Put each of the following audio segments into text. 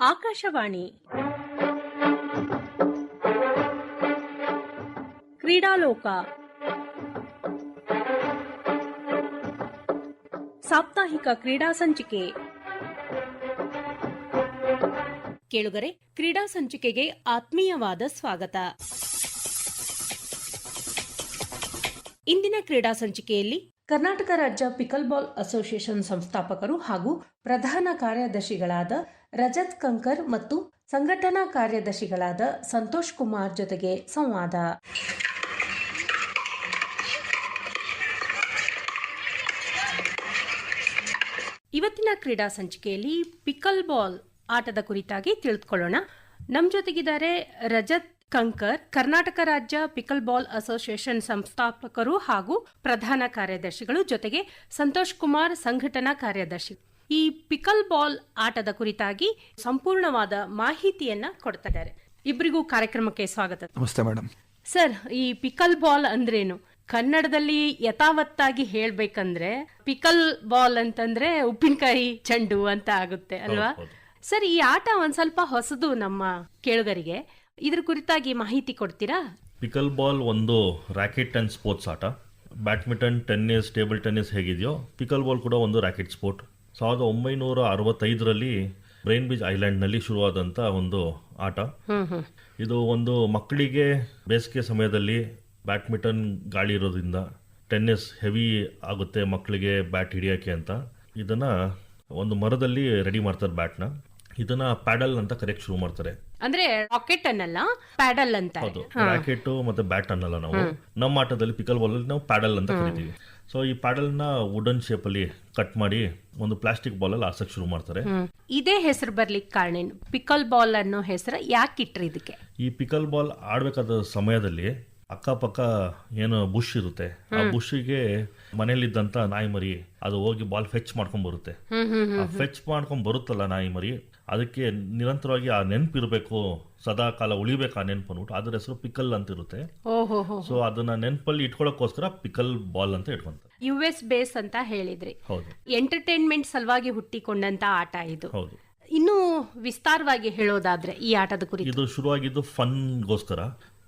ಆಕಾಶವಾಣಿ. ಕ್ರೀಡಾಲೋಕ. ಸಾಪ್ತಾಹಿಕ ಕ್ರೀಡಾ ಸಂಚಿಕೆ. ಕೇಳುಗರೆ, ಕ್ರೀಡಾ ಸಂಚಿಕೆಗೆ ಆತ್ಮೀಯವಾದ ಸ್ವಾಗತ. ಇಂದಿನ ಕ್ರೀಡಾ ಸಂಚಿಕೆಯಲ್ಲಿ ಕರ್ನಾಟಕ ರಾಜ್ಯ ಪಿಕಲ್ ಬಾಲ್ ಅಸೋಸಿಯೇಷನ್ ಸಂಸ್ಥಾಪಕರು ಹಾಗೂ ಪ್ರಧಾನ ಕಾರ್ಯದರ್ಶಿಗಳಾದ ರಜತ್ ಕಂಕರ್ ಮತ್ತು ಸಂಘಟನಾ ಕಾರ್ಯದರ್ಶಿಗಳಾದ ಸಂತೋಷ್ ಕುಮಾರ್ ಜೊತೆಗೆ ಸಂವಾದ. ಇವತ್ತಿನ ಕ್ರೀಡಾ ಸಂಚಿಕೆಯಲ್ಲಿ ಪಿಕಲ್ ಬಾಲ್ ಆಟದ ಕುರಿತಾಗಿ ತಿಳಿದುಕೊಳ್ಳೋಣ. ನಮ್ಮ ಜೊತೆಗಿದ್ದಾರೆ ರಜತ್ ಕಂಕರ್, ಕರ್ನಾಟಕ ರಾಜ್ಯ ಪಿಕಲ್ ಬಾಲ್ ಅಸೋಸಿಯೇಷನ್ ಸಂಸ್ಥಾಪಕರು ಹಾಗೂ ಪ್ರಧಾನ ಕಾರ್ಯದರ್ಶಿಗಳು ಜೊತೆಗೆ ಸಂತೋಷ್ ಕುಮಾರ್, ಸಂಘಟನಾ ಕಾರ್ಯದರ್ಶಿ ಈ ಪಿಕಲ್ ಬಾಲ್ ಆಟದ ಕುರಿತಾಗಿ ಸಂಪೂರ್ಣವಾದ ಮಾಹಿತಿಯನ್ನ ಕೊಡ್ತಾ ಇದ್ದಾರೆ ಇಬ್ಬರಿಗೂ ಕಾರ್ಯಕ್ರಮಕ್ಕೆ ಸ್ವಾಗತ. ನಮಸ್ತೆ ಮೇಡಮ್ ಸರ್ ಈ ಪಿಕಲ್ ಬಾಲ್ ಅಂದ್ರೇನು? ಕನ್ನಡದಲ್ಲಿ ಯಥಾವತ್ತಾಗಿ ಹೇಳ್ಬೇಕಂದ್ರೆ ಪಿಕಲ್ ಬಾಲ್ ಅಂತಂದ್ರೆ ಉಪ್ಪಿನಕಾಯಿ ಚೆಂಡು ಅಂತ ಆಗುತ್ತೆ ಅಲ್ವಾ? ಸರ್ ಈ ಆಟ ಒಂದ್ ಸ್ವಲ್ಪ ಹೊಸದು ನಮ್ಮ ಕೇಳುಗರಿಗೆ. ಇದ್ರ ಕುರಿತಾಗಿ ಮಾಹಿತಿ ಕೊಡ್ತೀರಾ? ಪಿಕಲ್ ಬಾಲ್ ಒಂದು ರಾಕೆಟ್ ಅಂಡ್ ಸ್ಪೋರ್ಟ್ಸ್ ಆಟ. ಬ್ಯಾಡ್ಮಿಂಟನ್ ಟೆನ್ನಿಸ್ ಟೇಬಲ್ ಟೆನ್ನಿಸ್ ಹೇಗಿದೆಯೋ ಪಿಕಲ್ ಬಾಲ್ ಕೂಡ ಒಂದು ರಾಕೆಟ್ ಸ್ಪೋರ್ಟ್ ಸಾವಿರದ ಒಂಬೈನೂರ ಅರವತ್ತೈದರಲ್ಲಿ ಬ್ರೈನ್ ಬೀಚ್ ಐಲ್ಯಾಂಡ್ನಲ್ಲಿ ಶುರುವಾದಂಥ ಒಂದು ಆಟ. ಇದು ಒಂದು ಮಕ್ಕಳಿಗೆ ಬೇಸಿಗೆ ಸಮಯದಲ್ಲಿ ಬ್ಯಾಡ್ಮಿಂಟನ್ ಗಾಳಿ ಇರೋದ್ರಿಂದ ಟೆನ್ನಿಸ್ ಹೆವಿ ಆಗುತ್ತೆ ಮಕ್ಕಳಿಗೆ ಬ್ಯಾಟ್ ಹಿಡಿಯೋಕ್ಕೆ ಅಂತ. ಇದನ್ನ ಒಂದು ಮರದಲ್ಲಿ ರೆಡಿ ಮಾಡ್ತಾರೆ ಬ್ಯಾಟ್ನ. ಇದನ್ನ ಪ್ಯಾಡಲ್ ಅಂತ ಕರೆಕ್ಟ್ ಶುರು ಮಾಡ್ತಾರೆ. ಅಂದ್ರೆ ರಾಕೆಟ್ ಅನ್ನಲ್ಲ ಪ್ಯಾಡಲ್ ಅಂತ. ಹೌದು. ರಾಕೆಟ್ ಮತ್ತೆ ಬ್ಯಾಟ್ ಅನ್ನಲ್ಲ ನಾವು. ನಮ್ಮ ಆಟದಲ್ಲಿ ಪಿಕಲ್ ಬಾಲ್ ನಾವು ಪ್ಯಾಡಲ್ ಅಂತ ಕರಿತೀವಿ. ಸೊ ಈ ಪ್ಯಾಡಲ್ನ ವುಡನ್ ಶೇಪ್ ಅಲ್ಲಿ ಕಟ್ ಮಾಡಿ ಒಂದು ಪ್ಲಾಸ್ಟಿಕ್ ಬಾಲ್ ಅಲ್ಲಿ ಹಾಸಕ್ ಶುರು ಮಾಡ್ತಾರೆ. ಇದೇ ಹೆಸರು ಬರ್ಲಿಕ್ಕೆ ಕಾರಣ ಏನು? ಪಿಕಲ್ ಬಾಲ್ ಅನ್ನೋ ಹೆಸರು ಯಾಕೆ ಇಟ್ರಿ ಇದಕ್ಕೆ? ಈ ಪಿಕಲ್ ಬಾಲ್ ಆಡ್ಬೇಕಾದ ಸಮಯದಲ್ಲಿ ಅಕ್ಕಪಕ್ಕ ಏನು ಬುಷ್ ಇರುತ್ತೆ. ಆ ಬುಷ್ಗೆ ಮನೇಲಿದ್ದಂತ ನಾಯಿ ಮರಿ ಅದು ಹೋಗಿ ಬಾಲ್ ಫೆಚ್ ಮಾಡ್ಕೊಂಡ್ ಬರುತ್ತೆ. ಆ ಫೆಚ್ ಮಾಡ್ಕೊಂಡ್ ಬರುತ್ತಲ್ಲ ನಾಯಿ ಮರಿ ಅದಕ್ಕೆ ನಿರಂತರವಾಗಿ ಆ ನೆನಪಿರಬೇಕು ಇರಬೇಕು. ಸದಾ ಕಾಲ ಉಳಿಬೇಕು ಆ ನೆನಪು ಅಂದ್ಬಿಟ್ಟು ಅದ್ರ ಹೆಸರು ಪಿಕಲ್ ಅಂತ ಇರುತ್ತೆ ಸೊ ಅದನ್ನ ನೆನಪಲ್ಲಿ ಇಟ್ಕೊಳ್ಳೋಕೋಸ್ಕರ ಪಿಕಲ್ ಬಾಲ್ ಅಂತ ಇಟ್ಕೊಂತಾರೆ. ಯು ಎಸ್ ಬೇಸ್ ಅಂತ ಹೇಳಿದ್ರಿ. ಹೌದು. ಎಂಟರ್ಟೈನ್ಮೆಂಟ್ ಸಲುವಾಗಿ ಹುಟ್ಟಿಕೊಂಡಂತ ಆಟ ಇದು. ಹೌದು. ಇನ್ನು ವಿಸ್ತಾರವಾಗಿ ಹೇಳೋದಾದ್ರೆ ಈ ಆಟದ ಕುರಿತು. ಇದು ಶುರುವಾಗಿದ್ದು ಫನ್ಗೋಸ್ಕರ.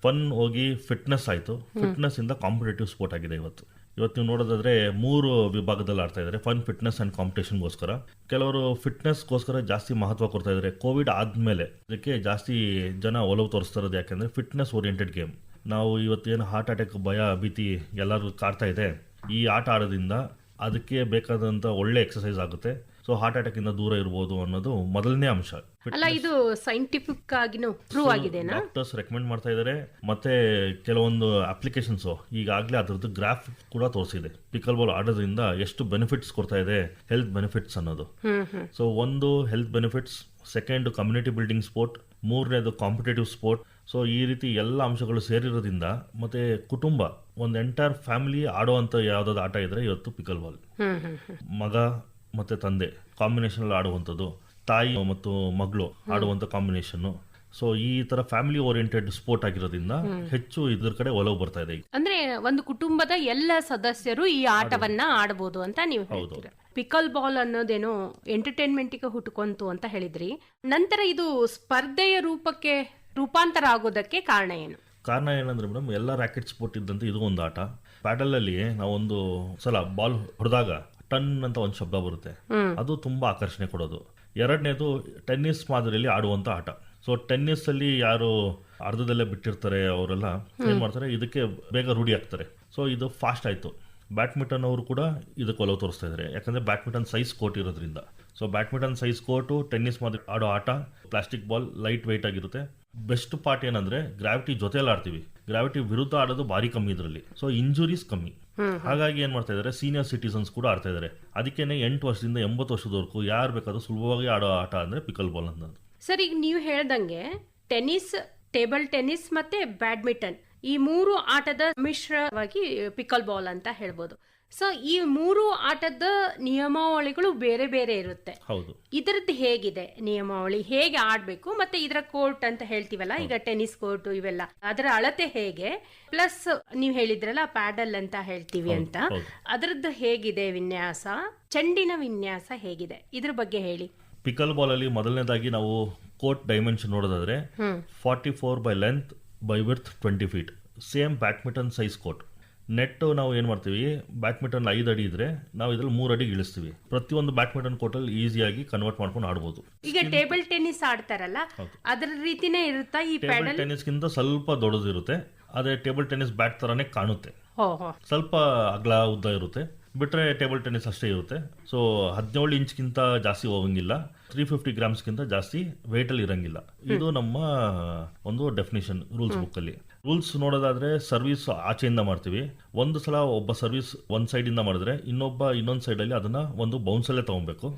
ಫನ್ ಹೋಗಿ ಫಿಟ್ನೆಸ್ ಆಯ್ತು. ಫಿಟ್ನೆಸ್ ಇಂದ ಕಾಂಪಿಟೇಟಿವ್ ಸ್ಪೋರ್ಟ್ ಆಗಿದೆ ಇವತ್ತು. ಇವತ್ತು ನೀವು ನೋಡೋದಾದ್ರೆ ಮೂರು ವಿಭಾಗದಲ್ಲಿ ಆಡ್ತಾ ಇದ್ದಾರೆ. ಫನ್ ಫಿಟ್ನೆಸ್ ಅಂಡ್ ಕಾಂಪಿಟೇಷನ್ಗೋಸ್ಕರ ಕೆಲವರು ಫಿಟ್ನೆಸ್ಗೋಸ್ಕರ ಜಾಸ್ತಿ ಮಹತ್ವ ಕೊಡ್ತಾ ಇದ್ದಾರೆ. ಕೋವಿಡ್ ಆದ್ಮೇಲೆ ಅದಕ್ಕೆ ಜಾಸ್ತಿ ಜನ ಒಲವು ತೋರಿಸ್ತಾ ಇರೋದು ಯಾಕೆಂದ್ರೆ ಫಿಟ್ನೆಸ್ ಓರಿಯೆಂಟೆಡ್ ಗೇಮ್ ನಾವು ಇವತ್ತೇನು ಹಾರ್ಟ್ ಅಟ್ಯಾಕ್ ಭಯ, ಭೀತಿ ಎಲ್ಲರೂ ಕಾಡ್ತಾ ಇದೆ. ಈ ಆಟ ಆಡೋದ್ರಿಂದ ಅದಕ್ಕೆ ಬೇಕಾದಂತ ಒಳ್ಳೆ ಎಕ್ಸಸೈಸ್ ಆಗುತ್ತೆ. ಸೊ ಹಾರ್ಟ್ ಅಟ್ಯಾಕಿಂದ ದೂರ ಇರ್ಬೋದು ಅನ್ನೋದು ಮೊದಲನೇ ಅಂಶ. ಅಲ್ಲ ಇದು ಸೈಂಟಿಫಿಕ್ ಆಗಿನೂ ಪ್ರೂವ್ ಆಗಿದೆನಾ? ಡಾಕ್ಟರ್ಸ್ ರೆಕಮೆಂಡ್ ಮಾಡ್ತಾ ಇದ್ದಾರೆ ಮತ್ತೆ ಕೆಲವೊಂದು ಅಪ್ಲಿಕೇಶನ್ಸ್ ಈಗಾಗಲೇ ಅದರದ್ದು ಗ್ರಾಫ್ ಕೂಡ ತೋರಿಸಿದೆ. ಪಿಕಲ್ ಬಾಲ್ ಆಡೋದ್ರಿಂದ ಎಷ್ಟು ಬೆನಿಫಿಟ್ಸ್ ಕೊಡ್ತಾ ಇದೆ ಹೆಲ್ತ್ ಬೆನಿಫಿಟ್ಸ್ ಅನ್ನೋದು. ಸೊ ಒಂದು health benefits second community building sport ಮೂರನೇದು ಕಾಂಪಿಟೇಟಿವ್ ಸ್ಪೋರ್ಟ್ ಸೊ ಈ ರೀತಿ ಎಲ್ಲ ಅಂಶಗಳು ಸೇರಿರೋದ್ರಿಂದ ಮತ್ತೆ ಕುಟುಂಬ ಒಂದು ಎಂಟೈರ್ ಫ್ಯಾಮಿಲಿ ಆಡುವಂತ ಯಾವ್ದಾದ್ರು ಆಟ ಇದ್ರೆ ಇವತ್ತು ಪಿಕಲ್ ಬಾಲ್ ಮಗ ಮತ್ತೆ ತಂದೆ ಕಾಂಬಿನೇಷನ್ ಅಲ್ಲಿ ಆಡುವಂಥದ್ದು. ತಾಯಿ ಮತ್ತು ಮಗಳು ಆಡುವಂತ ಕಾಂಬಿನೇಷನ್ ಸೊ ಈ ತರ ಫ್ಯಾಮಿಲಿ ಓರಿಯೆಂಟೆಡ್ ಸ್ಪೋರ್ಟ್ ಆಗಿರೋದ್ರಿಂದ ಹೆಚ್ಚು ಇದ್ರ ಕಡೆ ಒಲವು ಬರ್ತಾ ಇದೆ ಅಂದ್ರೆ ಒಂದು ಕುಟುಂಬದ ಎಲ್ಲ ಸದಸ್ಯರು ಈ ಆಟವನ್ನ ಆಡಬಹುದು ಅಂತ ನೀವು ಹೇಳ್ತೀರಾ? ಪಿಕಲ್ ಬಾಲ್ ಅನ್ನೋದೇನೋ ಎಂಟರ್ಟೈನ್ಮೆಂಟ್ಗೆ ಹುಟ್ಟುಕೊಂತು ಅಂತ ಹೇಳಿದ್ರಿ. ನಂತರ ಇದು ಸ್ಪರ್ಧೆಯ ರೂಪಕ್ಕೆ ರೂಪಾಂತರ ಆಗೋದಕ್ಕೆ ಕಾರಣ ಏನು? ಕಾರಣ ಏನಂದ್ರೆ ಮೇಡಮ್ ಎಲ್ಲ ರಾಕೆಟ್ ಸ್ಪೋರ್ಟ್ ಇದ್ದಂತೆ ಇದು ಒಂದು ಆಟ. ಪ್ಯಾಡಲ್ ಅಲ್ಲಿ ನಾವೊಂದು ಸಲ ಬಾಲ್ ಹೊಡೆದಾಗ ಟನ್ ಅಂತ ಒಂದು ಶಬ್ದ ಬರುತ್ತೆ. ಅದು ತುಂಬಾ ಆಕರ್ಷಣೆ ಕೊಡೋದು. ಎರಡನೇದು ಟೆನ್ನಿಸ್ ಮಾದರಿಯಲ್ಲಿ ಆಡುವಂತ ಆಟ. ಸೊ ಟೆನ್ನಿಸ್ ಅಲ್ಲಿ ಯಾರು ಅರ್ಧದಲ್ಲೇ ಬಿಟ್ಟಿರ್ತಾರೆ ಅವರೆಲ್ಲ ಏನ್ ಮಾಡ್ತಾರೆ ಇದಕ್ಕೆ ಬೇಗ ರೂಢಿ ಆಗ್ತಾರೆ. ಸೊ ಇದು ಫಾಸ್ಟ್ ಆಯ್ತು. ಬ್ಯಾಡ್ಮಿಂಟನ್ ಅವರು ಕೂಡ ಇದಕ್ಕೆ ಒಲವು ತೋರಿಸ್ತಾ ಇದ್ದಾರೆ ಯಾಕಂದ್ರೆ ಬ್ಯಾಡ್ಮಿಂಟನ್ ಸೈಜ್ ಕೋರ್ಟ್ ಇರೋದ್ರಿಂದ. So badminton size court tennis ಮಾದರಿ ಆಡೋ ಆಟ ಪ್ಲಾಸ್ಟಿಕ್ ಬಾಲ್ ಲೈಟ್ ವೆಯ್ಟ್ ಆಗಿರುತ್ತೆ. ಬೆಸ್ಟ್ ಪಾರ್ಟ್ ಏನಂದ್ರೆ ಗ್ರಾವಿಟಿ ಜೊತೆಯಲ್ಲಿ ಆಡ್ತೀವಿ. ಗ್ರಾವಿಟಿ ವಿರುದ್ಧ ಆಡೋದು ಭಾರಿ ಕಮ್ಮಿ ಇದರಲ್ಲಿ. ಸೊ ಇಂಜುರೀಸ್ ಕಮ್ಮಿ. ಹಾಗಾಗಿ ಏನ್ ಮಾಡ್ತಾ ಇದ್ದಾರೆ ಸೀನಿಯರ್ ಸಿಟಿಸನ್ಸ್ ಕೂಡ ಆಡ್ತಾ ಇದ್ದಾರೆ ಅದಕ್ಕೇನೆ ಎಂಟು ವರ್ಷದಿಂದ ಎಂಬತ್ತು ವರ್ಷದವರೆಗೂ ಯಾರು ಬೇಕಾದ್ರೂ ಸುಲಭವಾಗಿ ಆಡೋ ಆಟ ಅಂದ್ರೆ ಪಿಕಲ್ ಬಾಲ್ ಅನ್ನೋದು ಸರ್, ಈಗ ನೀವು ಹೇಳ್ದಂಗೆ ಟೆನ್ನಿಸ್ ಟೇಬಲ್ ಟೆನ್ನಿಸ್ ಮತ್ತೆ ಬ್ಯಾಡ್ಮಿಂಟನ್ ಈ ಮೂರು ಆಟದ ಮಿಶ್ರವಾಗಿ ಪಿಕಲ್ ಬಾಲ್ ಅಂತ ಹೇಳ್ಬೋದು. ಸೊ ಈ ಮೂರು ಆಟದ ನಿಯಮಾವಳಿಗಳು ಬೇರೆ ಬೇರೆ ಇರುತ್ತೆ. ಹೌದು. ಇದರದ್ದು ಹೇಗಿದೆ? ನಿಯಮಾವಳಿ ಹೇಗೆ ಆಡ್ಬೇಕು? ಮತ್ತೆ ಇದರ ಕೋರ್ಟ್ ಅಂತ ಹೇಳ್ತೀವಲ್ಲ? ಈಗ ಟೆನ್ನಿಸ್ ಕೋರ್ಟ್ ಇವೆಲ್ಲ. ಅದರ ಅಳತೆ ಹೇಗೆ? ಪ್ಲಸ್ ನೀವು ಹೇಳಿದ್ರಲ್ಲ ಪ್ಯಾಡಲ್ ಅಂತ ಹೇಳ್ತೀವಿ ಅಂತ. ಅದರದ್ದು ಹೇಗಿದೆ ವಿನ್ಯಾಸ? ಚೆಂಡಿನ ವಿನ್ಯಾಸ ಹೇಗಿದೆ? ಇದ್ರ ಬಗ್ಗೆ ಹೇಳಿ. ಪಿಕಲ್ ಬಾಲ್ ಅಲ್ಲಿ ಮೊದಲನೇದಾಗಿ ನಾವು ಕೋರ್ಟ್ ಡೈಮೆನ್ಷನ್ ನೋಡೋದಾದ್ರೆ forty four by length by width twenty feet same badminton size court net ನಾವು ಏನು ಮಾಡ್ತೀವಿ? ಬ್ಯಾಡ್ಮಿಂಟನ್ ಐದು ಅಡಿ ಇದ್ರೆ ನಾವು ಇದ್ರಲ್ಲಿ ಮೂರು ಅಡಿ ಇಳಿಸ್ತೀವಿ. ಪ್ರತಿಯೊಂದು ಬ್ಯಾಡ್ಮಿಂಟನ್ ಕೋರ್ಟಲ್ಲಿ ಈಸಿಯಾಗಿ ಕನ್ವರ್ಟ್ ಮಾಡ್ಕೊಂಡು ಆಡ್ಬೋದು. ಈಗ ಟೇಬಲ್ ಟೆನ್ನಿಸ್ ಆಡ್ತಾರಲ್ಲ ಅದರ ರೀತಿನೇ ಇರುತ್ತಾ ಈ ಟೇಬಲ್ ಟೆನ್ನಿಸ್ ಟೆನ್ನಿಸ್ಗಿಂತ ಸ್ವಲ್ಪ ದೊಡ್ಡದಿರುತ್ತೆ ಆದರೆ ಟೇಬಲ್ ಟೆನ್ನಿಸ್ ಬ್ಯಾಟ್ ಥರನೇ ಕಾಣುತ್ತೆ. ಸ್ವಲ್ಪ ಅಗಲ ಉದ್ದ ಇರುತ್ತೆ ಬಿಟ್ರೆ ಟೇಬಲ್ ಟೆನ್ನಿಸ್ ಅಷ್ಟೇ ಇರುತ್ತೆ. ಸೊ ಹದಿನೇಳು ಇಂಚ್ಗಿಂತ ಜಾಸ್ತಿ ಹೋಗಂಗಿಲ್ಲ ತ್ರೀ ಫಿಫ್ಟಿ ಗ್ರಾಮ್ಸ್ಗಿಂತ ಜಾಸ್ತಿ ವೆಯ್ಟಲ್ಲಿ ಇರಂಗಿಲ್ಲ. ಇದು ನಮ್ಮ ಒಂದು ಡೆಫಿನೇಷನ್ ರೂಲ್ಸ್ ಬುಕ್ಕಲ್ಲಿ ರೂಲ್ಸ್ ನೋಡೋದಾದ್ರೆ ಸರ್ವಿಸ್ ಆಚೆಯಿಂದ ಮಾಡ್ತೀವಿ. ಒಂದು ಸಲ ಒಬ್ಬ ಸರ್ವಿಸ್ ಒಂದ್ ಸೈಡಿಂದ ಇಂದ ಮಾಡಿದ್ರೆ ಇನ್ನೊಬ್ಬ ಇನ್ನೊಂದ್ ಸೈಡ್ ಅಲ್ಲಿ ಅದನ್ನ ಒಂದು ಬೌನ್ಸಲ್ಲೇ ತಗೊಬೇಕು.